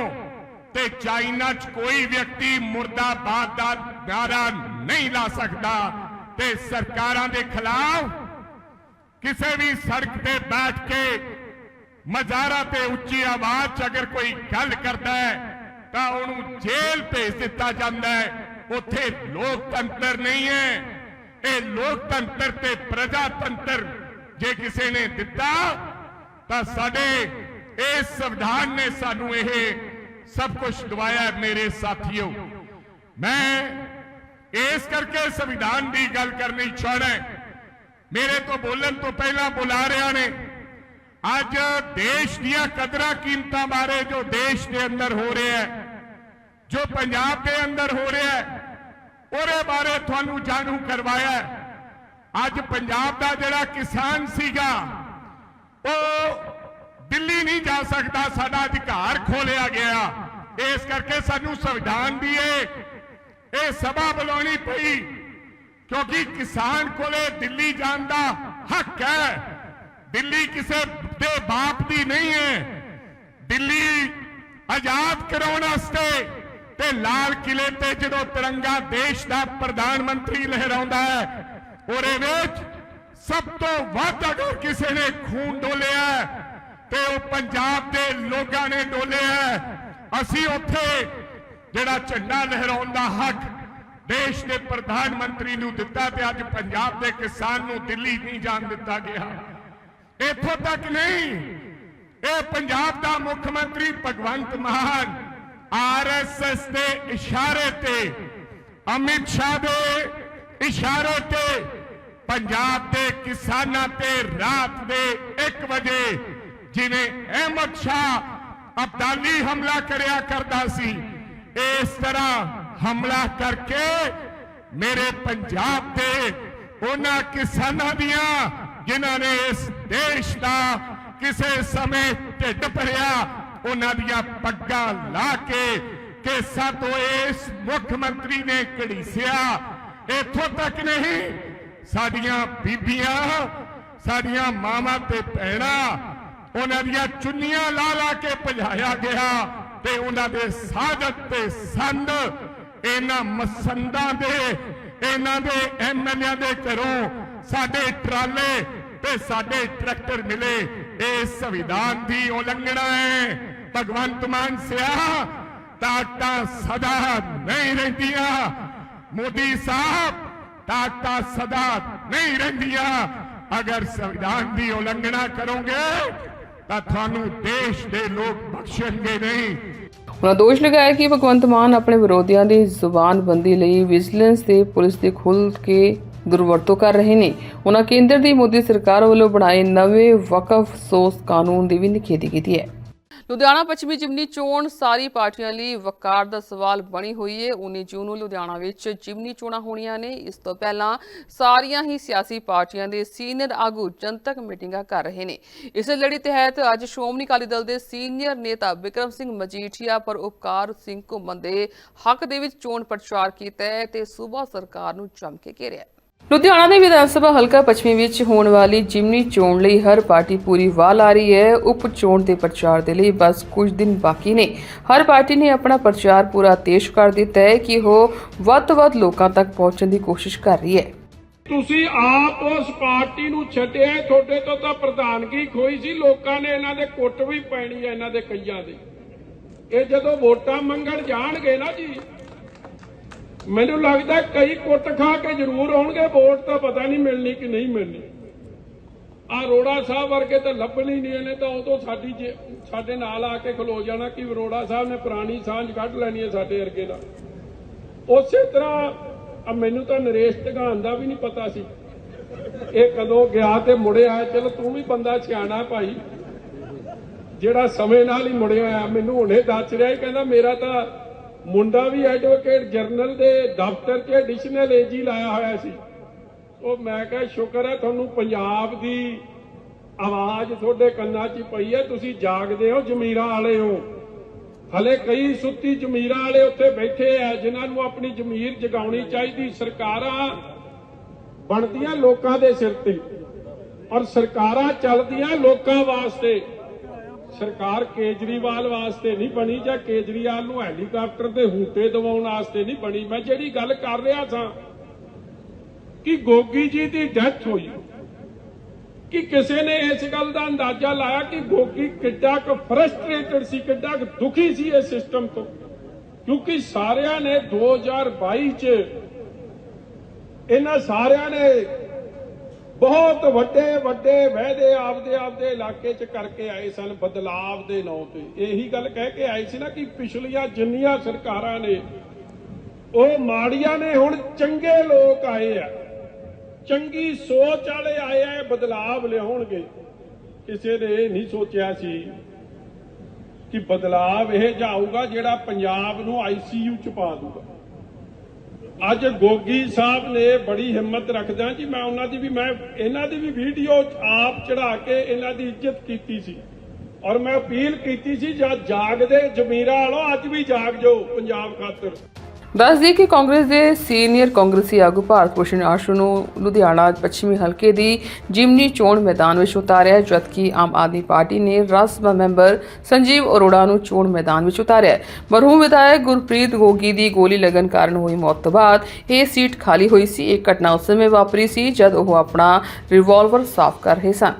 ਤੇ ਚਾਈਨਾ 'ਚ ਕੋਈ ਵਿਅਕਤੀ ਮੁਰਦਾਬਾਦ ਦਾ ਨਾਰਾ ਨਹੀਂ ਲਾ ਸਕਦਾ। ਤੇ ਸਰਕਾਰਾਂ ਦੇ ਖਿਲਾਫ ਕਿਸੇ ਵੀ ਸੜਕ ਤੇ ਬੈਠ ਕੇ ਮਜ਼ਾਰਾ ਤੇ ਉੱਚੀ ਆਵਾਜ਼ 'ਚ ਅਗਰ ਕੋਈ ਗੱਲ ਕਰਦਾ ਹੈ, ਤਾਂ ਉਹਨੂੰ ਜੇਲ੍ਹ ਭੇਜ ਦਿੱਤਾ ਜਾਂਦਾ ਹੈ। ਉੱਥੇ ਲੋਕਤੰਤਰ ਨਹੀਂ ਹੈ। ਇਹ ਲੋਕਤੰਤਰ ਤੇ ਪ੍ਰਜਾਤੰਤਰ ਜੇ ਕਿਸੇ ਨੇ ਦਿੱਤਾ, ਤਾਂ ਸਾਡੇ ਇਸ ਸੰਵਿਧਾਨ ਨੇ ਸਾਨੂੰ ਇਹ ਸਭ ਕੁਝ ਦਵਾਇਆ ਹੈ ਮੇਰੇ ਸਾਥੀਓ ਮੈਂ ਇਸ ਕਰਕੇ ਸੰਵਿਧਾਨ ਦੀ ਗੱਲ ਕਰਨੀ ਚਾਹਣਾ ਮੇਰੇ ਤੋਂ ਬੋਲਣ ਤੋਂ ਪਹਿਲਾਂ ਬੁਲਾ ਰਿਹਾ ਨੇ ਅੱਜ ਦੇਸ਼ ਦੀਆਂ ਕਦਰਾਂ ਕੀਮਤਾਂ ਬਾਰੇ ਜੋ ਦੇਸ਼ ਦੇ ਅੰਦਰ ਹੋ ਰਿਹਾ ਹੈ ਜੋ ਪੰਜਾਬ ਦੇ ਅੰਦਰ ਹੋ ਰਿਹਾ ਹੈ ਉਹਦੇ ਬਾਰੇ ਤੁਹਾਨੂੰ ਜਾਣੂ ਕਰਵਾਇਆ ਹੈ। ਅੱਜ ਪੰਜਾਬ ਦਾ ਜਿਹੜਾ ਕਿਸਾਨ ਸੀਗਾ ਉਹ ਦਿੱਲੀ ਨਹੀਂ ਜਾ ਸਕਦਾ, ਸਾਡਾ ਅਧਿਕਾਰ ਖੋਲਿਆ ਗਿਆ। ਇਸ ਕਰਕੇ ਸਾਨੂੰ ਸੰਵਿਧਾਨ ਦੀ ਇਹ ਸਭਾ ਬੁਲਾਉਣੀ ਪਈ, ਕਿਉਂਕਿ ਕਿਸਾਨ ਕੋਲੇ ਦਿੱਲੀ ਜਾਣ ਦਾ ਹੱਕ ਹੈ। ਦਿੱਲੀ ਕਿਸੇ ਦੇ ਬਾਪ ਦੀ ਨਹੀਂ ਹੈ ਦਿੱਲੀ ਆਜ਼ਾਦ ਕਰਾਉਣ ਵਾਸਤੇ ਤੇ ਲਾਲ ਕਿਲੇ ਤੇ ਜਦੋਂ ਤਿਰੰਗਾ ਦੇਸ਼ ਦਾ ਪ੍ਰਧਾਨ ਮੰਤਰੀ ਲਹਿਰਾਉਂਦਾ ਹੈ, ਉਹਦੇ ਵਿੱਚ ਸਭ ਤੋਂ ਵੱਧ ਅਗਰ ਕਿਸੇ ਨੇ ਖੂਨ ਡੋਲਿਆ ਤੇ ਉਹ ਪੰਜਾਬ ਦੇ ਲੋਕਾਂ ਨੇ ਡੋਲਿਆ ਹੈ। ਅਸੀਂ ਉੱਥੇ ਜਿਹੜਾ ਝੰਡਾ ਲਹਿਰਾਉਣ ਦਾ ਹੱਕ ਦੇਸ਼ ਦੇ ਪ੍ਰਧਾਨ ਮੰਤਰੀ ਨੂੰ ਦਿੱਤਾ ਤੇ ਅੱਜ ਪੰਜਾਬ ਦੇ ਕਿਸਾਨ ਨੂੰ ਦਿੱਲੀ ਨਹੀਂ ਜਾਣ ਦਿੱਤਾ ਗਿਆ ਇੱਥੋਂ ਤੱਕ ਨਹੀਂ, ਇਹ ਪੰਜਾਬ ਦਾ ਮੁੱਖ ਮੰਤਰੀ ਭਗਵੰਤ ਮਾਨ ਆਰਐਸਐਸ ਦੇ ਇਸ਼ਾਰੇ ਤੇ, ਅਮਿਤ ਸ਼ਾਹ ਦੇ ਇਸ਼ਾਰੇ ਤੇ ਪੰਜਾਬ ਦੇ ਕਿਸਾਨਾਂ ਤੇ ਰਾਤ ਦੇ 1 ਵਜੇ ਜਿਵੇਂ ਅਹਿਮਦ ਸ਼ਾਹ ਅਬਦਾਲੀ ਹਮਲਾ ਕਰਿਆ ਕਰਦਾ ਸੀ ਇਸ ਤਰ੍ਹਾਂ ਹਮਲਾ ਕਰਕੇ ਮੇਰੇ ਪੰਜਾਬ ਦੇ ਉਹਨਾਂ ਕਿਸਾਨਾਂ ਦੀਆਂ ਜਿਨ੍ਹਾਂ ਨੇ ਇਸ ਦੇਸ਼ ਦਾ ਕਿਸੇ ਸਮੇਂ ਢਿੱਡ ਭਰਿਆ ਉਹਨਾਂ ਦੀਆਂ ਪੱਗਾਂ ਲਾ ਕੇ ਕਿ ਸਾਤੋਂ ਇਸ ਮੁੱਖ ਮੰਤਰੀ ਨੇ ਘੜੀਸਿਆ ਇੱਥੋਂ ਤੱਕ ਨਹੀਂ ਸਾਡੀਆਂ ਬੀਬੀਆਂ ਸਾਡੀਆਂ ਮਾਵਾਂ ਤੇ ਭੈਣਾਂ ਉਹਨਾਂ ਦੀਆਂ ਚੁੰਨੀਆਂ ਲਾ ਲਾ ਕੇ ਭਜਾਇਆ ਗਿਆ ਤੇ ਉਹਨਾਂ ਦੇ ਸਾਜਤ ਤੇ ਸੰਦ ਇਹਨਾਂ ਮਸੰਦਾਂ ਦੇ, ਇਹਨਾਂ ਦੇ ਐਮਐਲਏ ਦੇ ਘਰੋਂ ਸਾਡੇ ਟਰਾਲੇ ਤੇ ਸਾਡੇ ਟਰੈਕਟਰ ਮਿਲੇ। ਇਹ ਸੰਵਿਧਾਨ ਦੀ ਉਲੰਘਣਾ ਹੈ। ਭਗਵੰਤ ਮਾਨ ਸਿਆ ਤਾਕਤਾਂ ਸਦਾ ਨਹੀਂ ਰਹਿੰਦੀਆਂ। ਮੋਦੀ ਸਾਹਿਬ ਤਾਕਤਾਂ ਸਦਾ ਨਹੀਂ ਰਹਿੰਦੀਆਂ। ਅਗਰ ਸੰਵਿਧਾਨ ਦੀ ਉਲੰਘਣਾ ਕਰੋਗੇ ਤਾਂ ਤੁਹਾਨੂੰ ਦੇਸ਼ ਦੇ ਲੋਕ ਬਖਸ਼ਣਗੇ ਨਹੀਂ। ਉਹਨਾਂ ਦੋਸ਼ ਲਗਾਇਆ ਕਿ ਭਗਵੰਤ ਮਾਨ ਆਪਣੇ ਵਿਰੋਧੀਆਂ ਦੀ ਜ਼ੁਬਾਨਬੰਦੀ ਲਈ ਵਿਜੀਲੈਂਸ ਤੇ ਪੁਲਿਸ ਦੀ ਖੁੱਲ ਕੇ ਦੁਰਵਰਤੋਂ ਕਰ ਰਹੇ ਨੇ। ਉਹਨਾਂ ਕੇਂਦਰ ਦੀ ਮੋਦੀ ਸਰਕਾਰ ਵੱਲੋਂ ਬਣਾਏ ਨਵੇਂ ਵਕਫ ਸੋਸ ਕਾਨੂੰਨ ਦੀ ਵੀ ਨਿਖੇਧੀ ਕੀਤੀ ਹੈ। ਲੁਧਿਆਣਾ ਪੱਛਮੀ ਜਿਮਨੀ ਚੋਣ ਸਾਰੀ ਪਾਰਟੀਆਂ ਲਈ ਵਕਾਰ ਦਾ ਸਵਾਲ ਬਣੀ ਹੋਈ ਹੈ 19 ਜੂਨ ਨੂੰ ਲੁਧਿਆਣਾ ਵਿੱਚ ਜਿਮਨੀ ਚੋਣਾਂ ਹੋਣੀਆਂ ਨੇ। ਇਸ ਤੋਂ ਪਹਿਲਾਂ ਸਾਰੀਆਂ ਹੀ ਸਿਆਸੀ ਪਾਰਟੀਆਂ ਦੇ ਸੀਨੀਅਰ ਆਗੂ ਜਨਤਕ ਮੀਟਿੰਗਾਂ ਕਰ ਰਹੇ ਨੇ। ਇਸੇ ਲੜੀ ਤਹਿਤ ਅੱਜ ਸ਼੍ਰੋਮਣੀ ਅਕਾਲੀ ਦਲ ਦੇ ਸੀਨੀਅਰ ਨੇਤਾ ਵਿਕਰਮ ਸਿੰਘ ਮਜੀਠੀਆ ਪਰ ਉਪਕਾਰ ਸਿੰਘ ਘੁੰਮਣ ਦੇ ਹੱਕ ਦੇ ਵਿੱਚ ਚੋਣ ਪ੍ਰਚਾਰ ਕੀਤਾ ਹੈ ਤੇ ਸੂਬਾ ਸਰਕਾਰ ਨੂੰ ਚਮਕੇ ਕੇ ਘੇਰਿਆ ਲੁਧਿਆਣਾ ਦੇ ਵਿਧਾਨ ਸਭਾ ਹਲਕਾ ਪੱਛਮੀ ਵਿੱਚ ਹੋਣ ਵਾਲੀ ਜਿਮਨੀ ਚੋਣ ਲਈ ਹਰ ਪਾਰਟੀ ਪੂਰੀ ਵਾਹ ਲਾ ਰਹੀ ਹੈ। ਉਪ ਚੋਣ ਦੇ ਪ੍ਰਚਾਰ ਦੇ ਲਈ ਬਸ ਕੁਝ ਦਿਨ ਬਾਕੀ ਨੇ। ਹਰ ਪਾਰਟੀ ਨੇ ਆਪਣਾ ਪ੍ਰਚਾਰ ਪੂਰਾ ਤੇਜ਼ ਕਰ ਦਿੱਤਾ ਹੈ ਕਿ ਉਹ ਵੱਧ ਤੋਂ ਵੱਧ ਲੋਕਾਂ ਤੱਕ ਪਹੁੰਚਣ ਦੀ ਕੋਸ਼ਿਸ਼ ਕਰ ਰਹੀ ਹੈ। ਤੁਸੀਂ ਆਪ ਉਸ ਪਾਰਟੀ ਨੂੰ ਛੱਡਿਆ ਤੁਹਾਡੇ ਤੋਂ ਤਾਂ ਪ੍ਰਧਾਨਗੀ ਖੋਈ ਸੀ। ਲੋਕਾਂ ਨੇ ਇਹਨਾਂ ਦੇ ਕੁੱਟ ਵੀ ਪੈਣੀ ਹੈ, ਇਹਨਾਂ ਦੇ ਕਈਆਂ ਦੀ। ਇਹ ਜਦੋਂ ਵੋਟਾਂ ਮੰਗਣ ਜਾਣਗੇ ਨਾ ਜੀ ਮੈਨੂੰ ਲੱਗਦਾ ਕਈ ਕੁੱਟ ਖਾ ਕੇ ਜ਼ਰੂਰ ਆਉਣਗੇ, ਵੋਟ ਤਾਂ ਪਤਾ ਨਹੀਂ ਮਿਲਣੀ ਕਿ ਨਹੀਂ ਮਿਲਣੀ। ਆ ਰੋੜਾ ਸਾਹਿਬ ਵਰਗੇ ਤਾਂ ਲੱਭਣੀ ਨਹੀਂ ਇਹਨੇ, ਤਾਂ ਉਦੋਂ ਸਾਡੀ ਸਾਡੇ ਨਾਲ ਆ ਕੇ ਖਲੋ ਜਾਣਾ ਕਿ ਰੋੜਾ ਸਾਹਿਬ ਨੇ ਪੁਰਾਣੀ ਸਾਂਝ ਕੱਢ ਲੈਣੀ ਹੈ ਸਾਡੇ ਵਰਗੇ ਦਾ। ਉਸੇ ਤਰ੍ਹਾਂ ਮੈਨੂੰ ਤਾਂ ਨਰੇਸ਼ ਢਗਾਨ ਦਾ ਵੀ ਨਹੀਂ ਪਤਾ ਸੀ। ਇਹ ਕਦੋਂ ਗਿਆ ਤੇ ਮੁੜਿਆ ਚਲ ਤੂੰ ਵੀ ਬੰਦਾ ਸਿਆਣਾ ਭਾਈ। ਜਿਹੜਾ ਸਮੇਂ ਨਾਲ ਹੀ ਮੁੜਿਆ ਆ ਮੈਨੂੰ ਹੁਣੇ ਦੱਸ ਰਿਹਾ ਕਹਿੰਦਾ ਮੇਰਾ ਤਾਂ ਮੁੰਡਾ ਵੀ ਐਡਵੋਕੇਟ ਜਨਰਲ ਦੇ ਦਫ਼ਤਰ 'ਚ ਐਡੀਸ਼ਨਲ ਏਜੀ ਲਾਇਆ ਹੋਇਆ ਸੀ। ਉਹ ਮੈਂ ਕਿਹਾ, ਸ਼ੁਕਰ ਹੈ ਤੁਹਾਨੂੰ ਪੰਜਾਬ ਦੀ ਆਵਾਜ਼ ਤੁਹਾਡੇ ਕੰਨਾਂ 'ਚ ਪਈ ਹੈ, ਤੁਸੀਂ ਜਾਗਦੇ ਹੋ, ਜ਼ਮੀਰਾਂ ਵਾਲੇ ਹੋ। ਹਲੇ ਕਈ ਸੁੱਤੀ ਜ਼ਮੀਰਾਂ ਵਾਲੇ ਉੱਥੇ ਬੈਠੇ ਆ, ਜਿਨ੍ਹਾਂ ਨੂੰ ਆਪਣੀ ਜ਼ਮੀਰ ਜਗਾਉਣੀ ਚਾਹੀਦੀ। ਸਰਕਾਰਾਂ ਬਣਦੀਆਂ ਲੋਕਾਂ ਦੇ ਸਿਰ ਤੇ ਔਰ ਸਰਕਾਰਾਂ ਚੱਲਦੀਆਂ ਲੋਕਾਂ ਵਾਸਤੇ। ਸਰਕਾਰ ਕੇਜਰੀਵਾਲ ਵਾਸਤੇ ਨਹੀਂ ਬਣੀ ਜਾਂ ਕੇਜਰੀਵਾਲ ਨੂੰ ਹੈਲੀਕਾਪਟਰ ਤੇ ਹੂਟੇ ਦਿਵਾਉਣ ਵਾਸਤੇ ਨਹੀਂ ਬਣੀ, ਮੈਂ ਜਿਹੜੀ ਗੱਲ ਕਰ ਰਿਹਾ ਸਾਂ ਕਿ ਗੋਗੀ ਜੀ ਦੀ ਡੈਥ ਹੋਈ। ਕਿ ਕਿਸੇ ਨੇ ਇਸ ਗੱਲ ਦਾ ਅੰਦਾਜ਼ਾ ਲਾਇਆ ਕਿ ਗੋਗੀ ਕਿੱਡਾ ਕੁ ਫਰਸਟ੍ਰੇਟਡ ਸੀ, ਕਿੱਡਾ ਕੁ ਦੁਖੀ ਸੀ ਇਸ ਸਿਸਟਮ ਤੋਂ। ਕਿਉਂਕਿ ਸਾਰਿਆਂ ਨੇ 2022 ਚ ਇਹਨਾਂ ਸਾਰਿਆਂ ਨੇ ਬਹੁਤ ਵੱਡੇ ਵੱਡੇ ਵਾਅਦੇ ਆਪਦੇ ਆਪਦੇ ਇਲਾਕੇ 'ਚ ਕਰਕੇ ਆਏ ਸਨ, ਬਦਲਾਵ ਦੇ ਨਾਂ ਤੇ। ਇਹੀ ਗੱਲ ਕਹਿ ਕੇ ਆਏ ਸੀ ਨਾ ਕਿ ਪਿਛਲੀਆਂ ਜਿੰਨੀਆਂ ਸਰਕਾਰਾਂ ਨੇ, ਉਹ ਮਾੜੀਆਂ ਨੇ, ਹੁਣ ਚੰਗੇ ਲੋਕ ਆਏ ਆ। ਚੰਗੀ ਸੋਚ ਵਾਲੇ ਆਏ ਆ ਬਦਲਾਵ ਲਿਆਉਣਗੇ। ਕਿਸੇ ਨੇ ਇਹ ਨਹੀਂ ਸੋਚਿਆ ਸੀ ਕਿ ਬਦਲਾਵ ਇਹ ਜਾਊਗਾ ਜਿਹੜਾ ਪੰਜਾਬ ਨੂੰ ਆਈਸੀਯੂ ਚ ਪਾ ਦੂਗਾ। ਅੱਜ ਗੋਗੀ ਸਾਹਿਬ ਨੇ ਬੜੀ ਹਿੰਮਤ ਰੱਖਦਾ ਜੀ, ਮੈਂ ਉਹਨਾਂ ਦੀ ਵੀ, ਮੈਂ ਇਹਨਾਂ ਦੀ ਵੀ ਵੀਡੀਓ ਆਪ ਚੜਾ ਕੇ ਇਹਨਾਂ ਦੀ ਇੱਜ਼ਤ ਕੀਤੀ ਸੀ। ਔਰ ਮੈਂ ਅਪੀਲ ਕੀਤੀ ਸੀ ਜਦ ਜਾਗਦੇ ਜ਼ਮੀਰਾਂ ਵਾਲੋ, ਅੱਜ ਵੀ ਜਾਗ ਜਾਓ ਪੰਜਾਬ ਖਾਤਰ। ਦੱਸ ਦਈਏ ਕਿ ਕਾਂਗਰਸ ਦੇ ਸੀਨੀਅਰ ਕਾਂਗਰਸੀ ਆਗੂ ਭਾਰਤ ਭੂਸ਼ਣ ਆਸ਼ੂ ਨੂੰ ਲੁਧਿਆਣਾ ਪੱਛਮੀ ਹਲਕੇ ਦੀ ਜਿਮਨੀ ਚੋਣ ਮੈਦਾਨ ਵਿੱਚ ਉਤਾਰਿਆ, ਜਦਕਿ ਆਮ ਆਦਮੀ ਪਾਰਟੀ ਨੇ ਰਾਜ ਸਭਾ ਮੈਂਬਰ ਸੰਜੀਵ ਅਰੋੜਾ ਨੂੰ ਚੋਣ ਮੈਦਾਨ ਵਿੱਚ ਉਤਾਰਿਆ ਹੈ। ਮਰਹੂਮ ਵਿਧਾਇਕ ਗੁਰਪ੍ਰੀਤ ਗੋਗੀ ਦੀ ਗੋਲੀ ਲੱਗਣ ਕਾਰਨ ਹੋਈ ਮੌਤ ਤੋਂ ਬਾਅਦ ਇਹ ਸੀਟ ਖਾਲੀ ਹੋਈ ਸੀ ਇਹ ਘਟਨਾ ਉਸ ਸਮੇਂ ਵਾਪਰੀ ਸੀ, ਜਦ ਉਹ ਆਪਣਾ ਰਿਵਾਲਵਰ ਸਾਫ਼ ਕਰ ਰਹੇ ਸਨ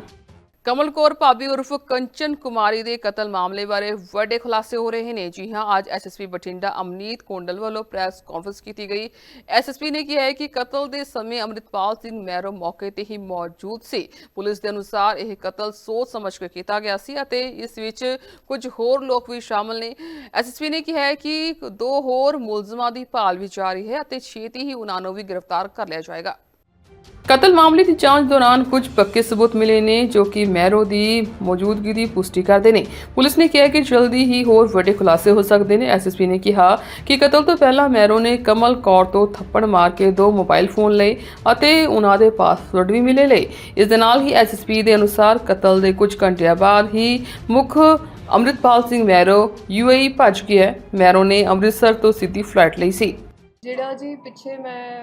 ਕਮਲ ਕੌਰ, ਭਾਬੀ ਉਰਫ ਕੰਚਨ ਕੁਮਾਰੀ ਦੇ ਕਤਲ ਮਾਮਲੇ ਬਾਰੇ ਵੱਡੇ ਖੁਲਾਸੇ ਹੋ ਰਹੇ ਨੇ। ਜੀ ਹਾਂ, ਅੱਜ ਐਸਐਸਪੀ ਬਠਿੰਡਾ ਅਮਨੀਤ ਕੋਂਡਲ ਵੱਲੋਂ ਪ੍ਰੈਸ ਕਾਨਫਰੰਸ ਕੀਤੀ ਗਈ। ਐਸਐਸਪੀ ਨੇ ਕਿਹਾ ਹੈ ਕਿ ਕਤਲ ਦੇ ਸਮੇਂ ਅੰਮ੍ਰਿਤਪਾਲ ਸਿੰਘ ਮਹਿਰੋ ਮੌਕੇ ਤੇ ਹੀ ਮੌਜੂਦ ਸੀ। ਪੁਲਿਸ ਦੇ ਅਨੁਸਾਰ ਇਹ ਕਤਲ ਸੋਚ ਸਮਝ ਕੇ ਕੀਤਾ ਗਿਆ ਸੀ ਅਤੇ ਇਸ ਵਿੱਚ ਕੁਝ ਹੋਰ ਲੋਕ ਵੀ ਸ਼ਾਮਲ ਨੇ। ਐਸਐਸਪੀ ਨੇ ਕਿਹਾ ਹੈ ਕਿ ਦੋ ਹੋਰ ਮੁਲਜ਼ਮਾਂ ਦੀ ਭਾਲ ਵੀ ਜਾਰੀ ਹੈ ਅਤੇ ਛੇਤੀ ਹੀ ਉਹਨਾਂ ਨੂੰ ਵੀ ਗ੍ਰਿਫਤਾਰ ਕਰ ਲਿਆ ਜਾਏਗਾ। ਕਤਲ ਮਾਮਲੇ ਦੀ ਜਾਂਚ ਦੌਰਾਨ ਕੁਝ ਪੱਕੇ ਸਬੂਤ ਮਿਲੇ ਨੇ ਜੋ ਕਿ ਮੈਰੋ ਦੀ ਮੌਜੂਦਗੀ ਦੀ ਪੁਸ਼ਟੀ ਕਰਦੇ ਨੇ। ਪੁਲਿਸ ਨੇ ਕਿਹਾ ਕਿ ਜਲਦੀ ਹੀ ਹੋਰ ਵੱਡੇ ਖੁਲਾਸੇ ਹੋ ਸਕਦੇ ਨੇ। ਐਸਐਸਪੀ ਨੇ ਕਿਹਾ ਕਿ ਕਤਲ ਤੋਂ ਪਹਿਲਾਂ ਮੈਰੋ ਨੇ ਕਮਲ ਕੌਰ ਤੋਂ ਥੱਪੜ ਮਾਰ ਕੇ ਦੋ ਮੋਬਾਈਲ ਫੋਨ ਲਏ ਅਤੇ ਉਹਨਾਂ ਦੇ ਪਾਸਵਰਡ ਵੀ ਮਿਲੇ ਲਏ। ਇਸ ਦੇ ਨਾਲ ਹੀ ਐਸਐਸਪੀ ਦੇ ਅਨੁਸਾਰ ਕਤਲ ਦੇ ਕੁਝ ਘੰਟਿਆਂ ਬਾਅਦ ਹੀ ਮੁੱਖ ਅੰਮ੍ਰਿਤਪਾਲ ਸਿੰਘ ਮੈਰੋ ਯੂਏਈ ਭੱਜ ਗਿਆ ਮੈਰੋ ਨੇ ਅੰਮ੍ਰਿਤਸਰ ਤੋਂ ਸਿੱਧੀ ਫਲਾਈਟ ਲਈ ਸੀ। ਜਿਹੜਾ ਜੀ ਪਿੱਛੇ ਮੈਂ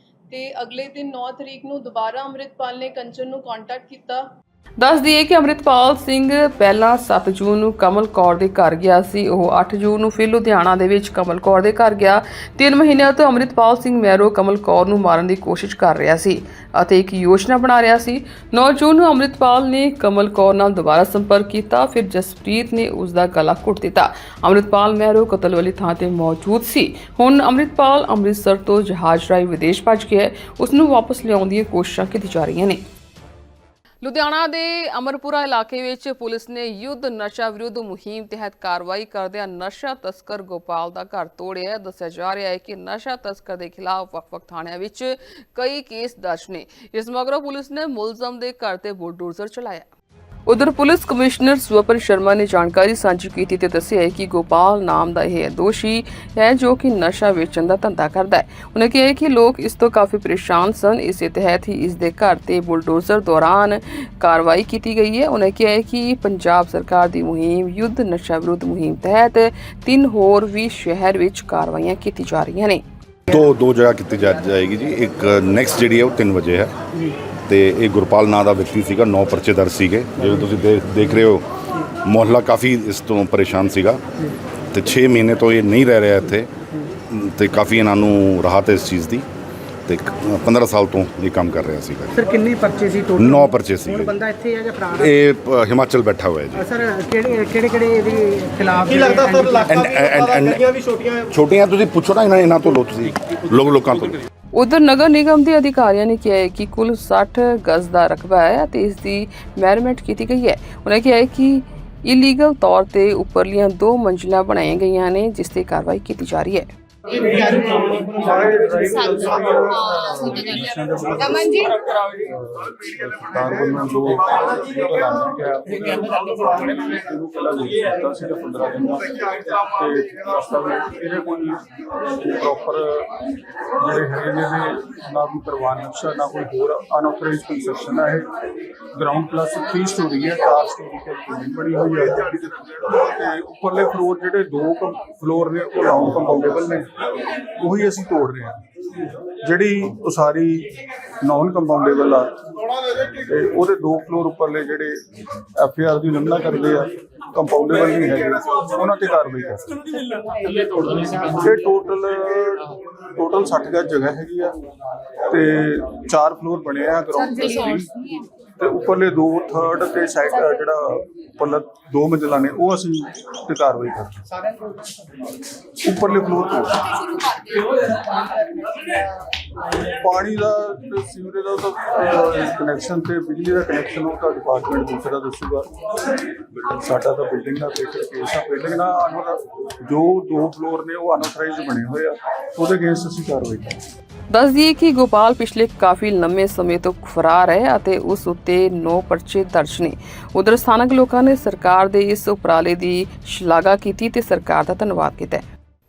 ਤੇ ਅਗਲੇ ਦਿਨ 9 ਤਰੀਕ ਨੂੰ ਦੁਬਾਰਾ ਅੰਮ੍ਰਿਤਪਾਲ ਨੇ ਕੰਚਨ ਨੂੰ ਕੰਟੈਕਟ ਕੀਤਾ। ਦੱਸ ਦਈਏ ਕਿ ਅੰਮ੍ਰਿਤਪਾਲ ਸਿੰਘ ਪਹਿਲਾਂ 7 ਜੂਨ ਨੂੰ ਕਮਲ ਕੌਰ ਦੇ ਘਰ ਗਿਆ ਸੀ। ਉਹ 8 ਜੂਨ ਨੂੰ ਫਿਰ ਲੁਧਿਆਣਾ ਦੇ ਵਿੱਚ ਕਮਲ ਕੌਰ ਦੇ ਘਰ ਗਿਆ। 3 ਮਹੀਨਿਆਂ ਤੋਂ ਅੰਮ੍ਰਿਤਪਾਲ ਸਿੰਘ ਮੈਰੋ ਕਮਲ ਕੌਰ ਨੂੰ ਮਾਰਨ ਦੀ ਕੋਸ਼ਿਸ਼ ਕਰ ਰਿਹਾ ਸੀ ਅਤੇ ਇੱਕ ਯੋਜਨਾ ਬਣਾ ਰਿਹਾ ਸੀ। 9 ਜੂਨ ਨੂੰ ਅੰਮ੍ਰਿਤਪਾਲ ਨੇ ਕਮਲ ਕੌਰ ਨਾਲ ਦੁਬਾਰਾ ਸੰਪਰਕ ਕੀਤਾ। ਫਿਰ ਜਸਪ੍ਰੀਤ ਨੇ ਉਸ ਦਾ ਗਲਾ ਘੁੱਟ ਦਿੱਤਾ। ਅੰਮ੍ਰਿਤਪਾਲ ਮੈਰੋ ਕਤਲ ਵਾਲੀ ਥਾਂ ਤੇ ਮੌਜੂਦ ਸੀ। ਹੁਣ ਅੰਮ੍ਰਿਤਪਾਲ ਅੰਮ੍ਰਿਤਸਰ ਤੋਂ ਜਹਾਜ਼ ਰਾਹੀਂ ਵਿਦੇਸ਼ ਭੱਜ ਗਿਆ ਉਸ ਨੂੰ ਵਾਪਸ ਲਿਆਉਣ ਦੀਆਂ ਕੋਸ਼ਿਸ਼ਾਂ ਕੀਤੀ ਜਾ ਰਹੀਆਂ ਨੇ। ਲੁਧਿਆਣਾ ਦੇ ਅਮਰਪੁਰਾ ਇਲਾਕੇ ਵਿੱਚ ਪੁਲਿਸ ਨੇ ਯੁੱਧ ਨਸ਼ਾ ਵਿਰੁੱਧ ਮੁਹਿੰਮ ਤਹਿਤ ਕਾਰਵਾਈ ਕਰਦਿਆਂ ਨਸ਼ਾ ਤਸਕਰ ਗੋਪਾਲ ਦਾ ਘਰ ਤੋੜਿਆ। ਦੱਸਿਆ ਜਾ ਰਿਹਾ ਹੈ ਕਿ ਨਸ਼ਾ ਤਸਕਰ ਦੇ ਖਿਲਾਫ ਵੱਖ-ਵੱਖ ਥਾਣਿਆਂ ਵਿੱਚ ਕਈ ਕੇਸ ਦਰਜ ਨੇ। ਇਸ ਮਗਰੋਂ ਪੁਲਿਸ ਨੇ ਮੁਲਜ਼ਮ ਦੇ ਘਰ ਤੇ ਬੁਲਡੋਜ਼ਰ ਚਲਾਇਆ। ਉਧਰ ਪੁਲਿਸ ਕਮਿਸ਼ਨਰ ਸਵਪਨ ਸ਼ਰਮਾ ਨੇ ਜਾਣਕਾਰੀ ਸਾਂਝੀ ਕੀਤੀ ਤੇ ਦੱਸਿਆ ਕਿ ਗੋਪਾਲ ਨਾਮ ਦਾ ਇਹ ਦੋਸ਼ੀ ਹੈ ਜੋ ਕਿ ਨਸ਼ਾ ਵੇਚਣ ਦਾ ਧੰਦਾ ਕਰਦਾ ਹੈ। ਉਹਨੇ ਕਿਹਾ ਕਿ ਲੋਕ ਇਸ ਤੋਂ ਕਾਫੀ ਪਰੇਸ਼ਾਨ ਸਨ। ਇਸੇ ਤਹਿਤ ਹੀ ਇਸ ਦੇ ਘਰ ਤੇ ਬੁਲਡੋਜ਼ਰ ਦੌਰਾਨ ਕਾਰਵਾਈ ਕੀਤੀ ਗਈ ਹੈ। ਉਹਨੇ ਕਿਹਾ ਕਿ ਪੰਜਾਬ ਸਰਕਾਰ ਦੀ ਮੁਹਿੰਮ ਯੁੱਧ ਨਸ਼ਾ ਵਿਰੁੱਧ ਮੁਹਿੰਮ ਤਹਿਤ ਤਿੰਨ ਹੋਰ ਵੀ ਸ਼ਹਿਰ ਵਿੱਚ ਕਾਰਵਾਈਆਂ ਕੀਤੀ ਜਾ ਰਹੀਆਂ ਨੇ। ਦੋ ਦੋ ਜਗ੍ਹਾ ਕੀਤੀ ਜਾ ਜਾਏਗੀ ਜੀ। ਇੱਕ ਨੈਕਸਟ ਜਿਹੜੀ ਹੈ ਉਹ 3 ਵਜੇ ਹੈ। ਤੇ ਇਹ ਗੁਰਪਾਲ ਨਾਂ ਦਾ ਵਿਅਕਤੀ ਸੀਗਾ ਨੌ ਪਰਚੇ ਦਰਜ ਸੀਗੇ। ਜਿਵੇਂ ਤੁਸੀਂ ਦੇਖ ਦੇਖ ਰਹੇ ਹੋ ਮੁਹੱਲਾ ਕਾਫੀ ਇਸ ਤੋਂ ਪਰੇਸ਼ਾਨ ਸੀਗਾ ਤੇ 6 ਮਹੀਨੇ ਤੋਂ ਇਹ ਨਹੀਂ ਰਹਿ ਰਿਹਾ ਇੱਥੇ ਤੇ ਕਾਫੀ ਇਹਨਾਂ ਨੂੰ ਰਾਹਤ ਹੈ ਇਸ ਚੀਜ਼ ਦੀ ਤੇ 15 ਸਾਲ ਤੋਂ ਇਹ ਕੰਮ ਕਰ ਰਿਹਾ ਸੀਗਾ। ਸਰ ਕਿੰਨੇ ਪਰਚੇ ਸੀ ਟੋਟਲ ਨੌ ਪਰਚੇ ਹੁਣ ਸੀਗੇ ਬੰਦਾ ਇੱਥੇ ਹੈ ਜਾਂ ਫਰਾਰ ਇਹ ਹਿਮਾਚਲ ਬੈਠਾ ਹੋਇਆ ਜੀ। ਸਰ ਕਿਹੜੇ ਕਿਹੜੇ ਕਿਹੜੇ ਇਹਦੇ ਖਿਲਾਫ ਕੀ ਲੱਗਦਾ ਸਰ ਐਂਡ ਵੀ ਛੋਟੀਆਂ ਛੋਟੀਆਂ ਤੁਸੀਂ ਪੁੱਛੋ ਨਾ ਇਹਨਾਂ ਇਹਨਾਂ ਤੋਂ ਲੋ ਤੁਸੀਂ ਲੋਕ ਲੋਕਾਂ ਤੋਂ। ਉਧਰ ਨਗਰ ਨਿਗਮ ਦੇ ਅਧਿਕਾਰੀਆਂ ਨੇ ਕਿਹਾ ਹੈ ਕਿ ਕੁੱਲ 60 ਗਜ਼ ਦਾ ਰਕਬਾ ਹੈ ਅਤੇ ਇਸ ਦੀ ਮੈਰਮੈਂਟ ਕੀਤੀ ਗਈ ਹੈ। ਉਹਨਾਂ ਕਿਹਾ ਹੈ ਕਿ ਇਲੀਗਲ ਤੌਰ ਤੇ ਉੱਪਰਲੀਆਂ ਦੋ ਮੰਜ਼ਿਲਾਂ ਬਣਾਈਆਂ ਗਈਆਂ ਨੇ, ਜਿਸ ਤੇ ਕਾਰਵਾਈ ਕੀਤੀ ਜਾ ਰਹੀ ਹੈ। ਰਮਨ ਜੀ ਸਰਕਾਰ ਵੱਲੋਂ ਜੋ ਐਲਾਨ ਗਿਆ ਉਹਨੂੰ ਪਹਿਲਾਂ ਲਿਖ ਦਿੱਤਾ ਸੀਗਾ 15 ਦਿਨ ਦਾ ਤੇ ਦਸਤਾਵੇਜ਼ ਇਹਦੇ ਕੋਈ ਪ੍ਰੋਪਰ ਜਿਹੜੇ ਹੈਗੇ ਨੇ ਨਾ ਕੋਈ ਪ੍ਰਵਾਨ ਨਕਸ਼ਾ ਨਾ ਕੋਈ ਹੋਰ ਅਨਆਥੋਰਾਈਜ਼ਡ ਕੰਸਟਰਕਸ਼ਨ ਹੈ। ਗਰਾਊਂਡ ਪਲੱਸ 3 ਸਟੋਰੀ ਹੈ 4 ਸਟੋਰੀ ਤੇ ਬਿਲਡਿੰਗ ਬਣੀ ਹੋਈ ਹੈ ਤੇ ਉੱਪਰਲੇ ਫਲੋਰ ਜਿਹੜੇ ਦੋ ਫਲੋਰ ਨੇ, ਉਹ ਨਾਨ ਕੰਪਾਊਂਡੇਬਲ ਨੇ। ਉਹੀ ਅਸੀਂ ਤੋੜ ਰਹੇ ਹਾਂ। ਜਿਹੜੀ ਉਸਾਰੀ ਨਾਨ ਕੰਪਾਊਂਡੇਬਲ ਆ ਤੇ ਉਹਦੇ ਦੋ ਫਲੋਰ ਉੱਪਰਲੇ ਜਿਹੜੇ ਐਫ ਆਰ ਦੀ ਉਲੰਘਣਾ ਕਰਦੇ ਆ ਕੰਪਾਊਂਡੇਬਲ ਨਹੀਂ ਹੈਗੇ। ਉਹਨਾਂ ਤੇ ਕਾਰਵਾਈ ਕਰ। ਇਹ ਟੋਟਲ ਟੋਟਲ 60 ਗਜ ਜਗ੍ਹਾ ਹੈਗੀ ਆ ਤੇ ਚਾਰ ਫਲੋਰ ਬਣੇ ਆ ਗਰਾਊਂਡ ਤੇ ਉੱਪਰਲੇ ਦੋ ਥਰਡ ਤੇ ਸਾਈਡ ਜਿਹੜਾ ਉੱਪਰਲਾ ਦੋ ਮੰਜ਼ਿਲਾਂ ਨੇ, ਉਹ ਅਸੀਂ ਤੇ ਕਾਰਵਾਈ ਕਰਦੇ ਉੱਪਰਲੇ ਫਲੋਰ ਤੋਂ। ਪਾਣੀ ਦਾ ਤੇ ਸੀਵਰੇਜ ਦਾ ਤਾਂ ਕਨੈਕਸ਼ਨ ਤੇ, ਬਿਜਲੀ ਦਾ ਕਨੈਕਸ਼ਨ ਉਹ ਤਾਂ ਡਿਪਾਰਟਮੈਂਟ ਦੂਸਰਾ ਦੱਸੂਗਾ। ਸਾਡਾ ਤਾਂ ਬਿਲਡਿੰਗ ਦਾ ਪੇਪਰ ਕੇਸ ਆ। ਬਿਲਡਿੰਗ ਦਾ ਜੋ ਦੋ ਫਲੋਰ ਨੇ, ਉਹ ਅਨਆਥੋਰਾਈਜ਼ਡ ਬਣੇ ਹੋਏ ਆ। ਉਹਦੇ ਅਗੇਂਸਟ ਅਸੀਂ ਕਾਰਵਾਈ ਕਰਾਂਗੇ ਦੱਸ ਦਈਏ ਕਿ ਗੋਪਾਲ ਪਿਛਲੇ ਕਾਫੀ ਲੰਮੇ ਸਮੇਂ ਤੋਂ ਫਰਾਰ ਹੈ ਅਤੇ ਉਸ ਉੱਤੇ 9 ਪਰਚੇ ਦਰਜ ਨੇ। ਉਧਰ ਸਥਾਨਕ ਲੋਕਾਂ ਨੇ ਸਰਕਾਰ ਦੇ ਇਸ ਉਪਰਾਲੇ ਦੀ ਸ਼ਲਾਘਾ ਕੀਤੀ ਤੇ ਸਰਕਾਰ ਦਾ ਧੰਨਵਾਦ ਕੀਤਾ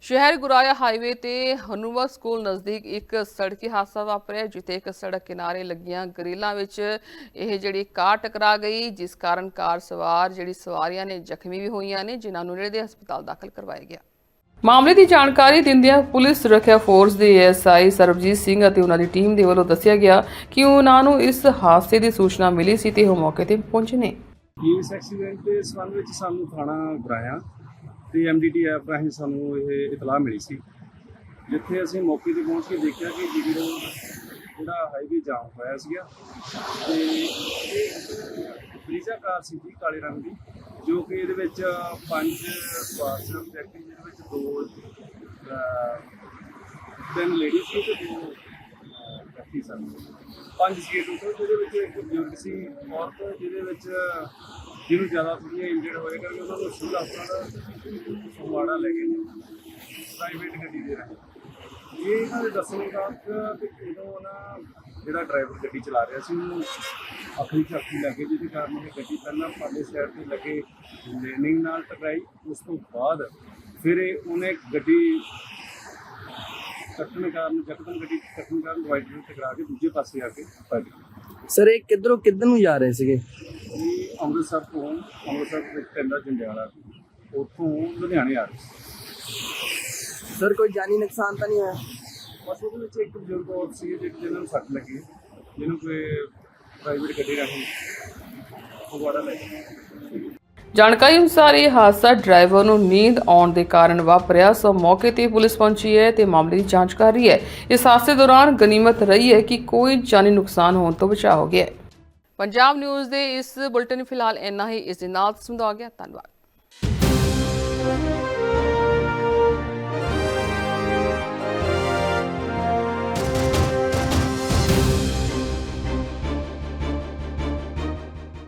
ਸ਼ਹਿਰ ਗੁਰਾਇਆ ਹਾਈਵੇ ਤੇ ਹਨੂਮਾ ਸਕੂਲ ਨਜ਼ਦੀਕ ਇੱਕ ਸੜਕੀ ਹਾਦਸਾ ਵਾਪਰਿਆ, ਜਿੱਥੇ ਇੱਕ ਸੜਕ ਕਿਨਾਰੇ ਲੱਗੀਆਂ ਗਰੀਲਾਂ ਵਿੱਚ ਇਹ ਜਿਹੜੀ ਕਾਰ ਟਕਰਾ ਗਈ, ਜਿਸ ਕਾਰਨ ਕਾਰ ਸਵਾਰ ਜਿਹੜੀ ਸਵਾਰੀਆਂ ਨੇ ਜ਼ਖਮੀ ਵੀ ਹੋਈਆਂ ਨੇ, ਜਿਨ੍ਹਾਂ ਨੂੰ ਨੇੜੇ ਦੇ ਹਸਪਤਾਲ ਦਾਖਲ ਕਰਵਾਇਆ ਗਿਆ। ਮਾਮਲੇ ਦੀ ਜਾਣਕਾਰੀ ਦਿੰਦਿਆਂ ਪੁਲਿਸ ਸੁਰੱਖਿਆ ਫੋਰਸ ਦੇ ਐਸਆਈ ਸਰਬਜੀਤ ਸਿੰਘ ਅਤੇ ਉਹਨਾਂ ਦੀ ਟੀਮ ਦੇ ਵੱਲੋਂ ਦੱਸਿਆ ਗਿਆ ਕਿ ਉਹਨਾਂ ਨੂੰ ਇਸ ਹਾਦਸੇ ਦੀ ਸੂਚਨਾ ਮਿਲੀ ਸੀ ਤੇ ਉਹ ਮੌਕੇ ਤੇ ਪਹੁੰਚੇ ਨੇ। ਇਸ ਐਕਸੀਡੈਂਟ ਦੇ ਸੰਬੰਧ ਵਿੱਚ ਸਾਨੂੰ ਥਾਣਾ ਬੁਲਾਇਆ ਤੇ ਐਮਡੀਟੀ ਐਪ ਰਾਹੀਂ ਸਾਨੂੰ ਇਹ ਇਤਲਾਹ ਮਿਲੀ ਸੀ। ਜਿੱਥੇ ਅਸੀਂ ਮੌਕੇ ਤੇ ਪਹੁੰਚ ਕੇ ਦੇਖਿਆ ਕਿ ਜੀਡੀ ਰੋਡ ਜਿਹੜਾ ਹਾਈਵੇ ਜਾਮ ਹੋਇਆ ਸੀਗਾ ਤੇ ਇਹ ਬਰੀਜ਼ਾ ਕਾਰ ਸੀ ਜੀ, ਕਾਲੇ ਰੰਗ ਦੀ। ਜੋ ਕਿ ਇਹਦੇ ਵਿੱਚ ਪੰਜ ਸਵਾਰ ਸਨ ਜਿਹਦੇ ਵਿੱਚ ਦੋ ਤਿੰਨ ਲੇਡੀਜ਼ ਸੀ ਤੇ ਦੋ ਵਿਅਕਤੀ ਸਨ। ਪੰਜ ਸੀ ਟੋਟਲ ਜਿਹਦੇ ਵਿੱਚ ਇੱਕ ਬਜ਼ੁਰਗ ਸੀ, ਔਰਤ, ਜਿਹਦੇ ਵਿੱਚ ਜਿਹਨੂੰ ਜ਼ਿਆਦਾ ਥੋੜ੍ਹੀਆਂ ਇੰਜਰਡ ਹੋਏ ਕਰਕੇ ਉਹਨਾਂ ਨੂੰ ਸਿਵਲ ਹਸਪਤਾਲ ਫਗਵਾੜਾ ਲੈ ਗਏ ਪ੍ਰਾਈਵੇਟ ਗੱਡੀ ਦੇ ਰਾਹੀਂ। ਇਹ ਇਹਨਾਂ ਦੇ ਦੱਸਣ ਮੁਤਾਬਕ ਕਿ ਜਦੋਂ ਨਾ ਜਿਹੜਾ ਡਰਾਈਵਰ ਗੱਡੀ ਚਲਾ ਰਿਹਾ ਸੀ ਉਹਨੂੰ ਆਖਰੀ ਝਾਕੀ ਲੱਗੇ ਜਿਹਦੇ ਕਾਰਨ ਇਹ ਗੱਡੀ ਪਹਿਲਾਂ ਪਾਲੇ ਸਾਈਡ ਤੇ ਲੱਗੇ ਲੇਨਿੰਗ ਨਾਲ ਟਕਰਾਈ। ਉਸ ਤੋਂ ਬਾਅਦ ਫਿਰ ਇਹ ਉਹਨੇ ਗੱਡੀ ਕੱਟਣ ਕਾਰਨ ਜਕਦਮ ਗੱਡੀ ਕੱਟਣ ਕਾਰਨ ਡਿਵਾਈਡਰ ਨੂੰ ਟਕਰਾ ਕੇ ਦੂਜੇ ਪਾਸੇ ਆ ਕੇ ਪੈ ਗਈ ਸਰ ਇਹ ਕਿੱਧਰੋਂ ਕਿੱਧਰ ਨੂੰ ਜਾ ਰਹੇ ਸੀਗੇ? ਇਹ ਅੰਮ੍ਰਿਤਸਰ ਤੋਂ ਅੰਮ੍ਰਿਤਸਰ ਵਿੱਚ ਪੈਂਦਾ ਜੰਡਿਆਲਾ। ਉੱਥੋਂ ਲੁਧਿਆਣੇ ਆ ਰਹੇ ਸਰ ਕੋਈ ਜਾਨੀ ਨੁਕਸਾਨ ਤਾਂ ਨਹੀਂ ਹੋਇਆ? ਬਸ ਉਹਦੇ ਵਿੱਚ ਇੱਕ ਬਜ਼ੁਰਗ ਔਰਤ ਸੀ ਜਿਹਨਾਂ ਜਿਹਨਾਂ ਨੂੰ ਸੱਟ ਲੱਗੀ, ਜਿਹਨੂੰ ਕੋਈ ਪ੍ਰਾਈਵੇਟ ਗੱਡੀ ਰਾਹੀਂ ਫਗਵਾੜਾ ਲੈ ਗਏ। ਜਾਣਕਾਰੀ ਅਨੁਸਾਰ ਇਹ ਹਾਦਸਾ ਡਰਾਈਵਰ ਨੂੰ ਨੀਂਦ ਆਉਣ ਦੇ ਕਾਰਨ ਵਾਪਰਿਆ, ਸੋ ਮੌਕੇ ਤੇ ਪੁਲਿਸ ਪਹੁੰਚੀ ਹੈ ਤੇ ਮਾਮਲੇ ਦੀ ਜਾਂਚ ਕਰ ਰਹੀ ਹੈ। ਇਸ ਹਾਦਸੇ ਦੌਰਾਨ ਗਨੀਮਤ ਰਹੀ ਹੈ ਕਿ ਕੋਈ ਜਾਨੀ ਨੁਕਸਾਨ ਹੋਣ ਤੋਂ ਬਚਾ ਹੋ ਗਿਆ ਹੈ। ਪੰਜਾਬ ਨਿਊਜ਼ ਦੇ ਇਸ ਬੁਲੇਟਿਨ ਫਿਲਹਾਲ ਇੰਨਾ ਹੀ। ਇਸ ਦੇ ਨਾਲ ਸਮਝਾ ਗਿਆ ਧੰਨਵਾਦ।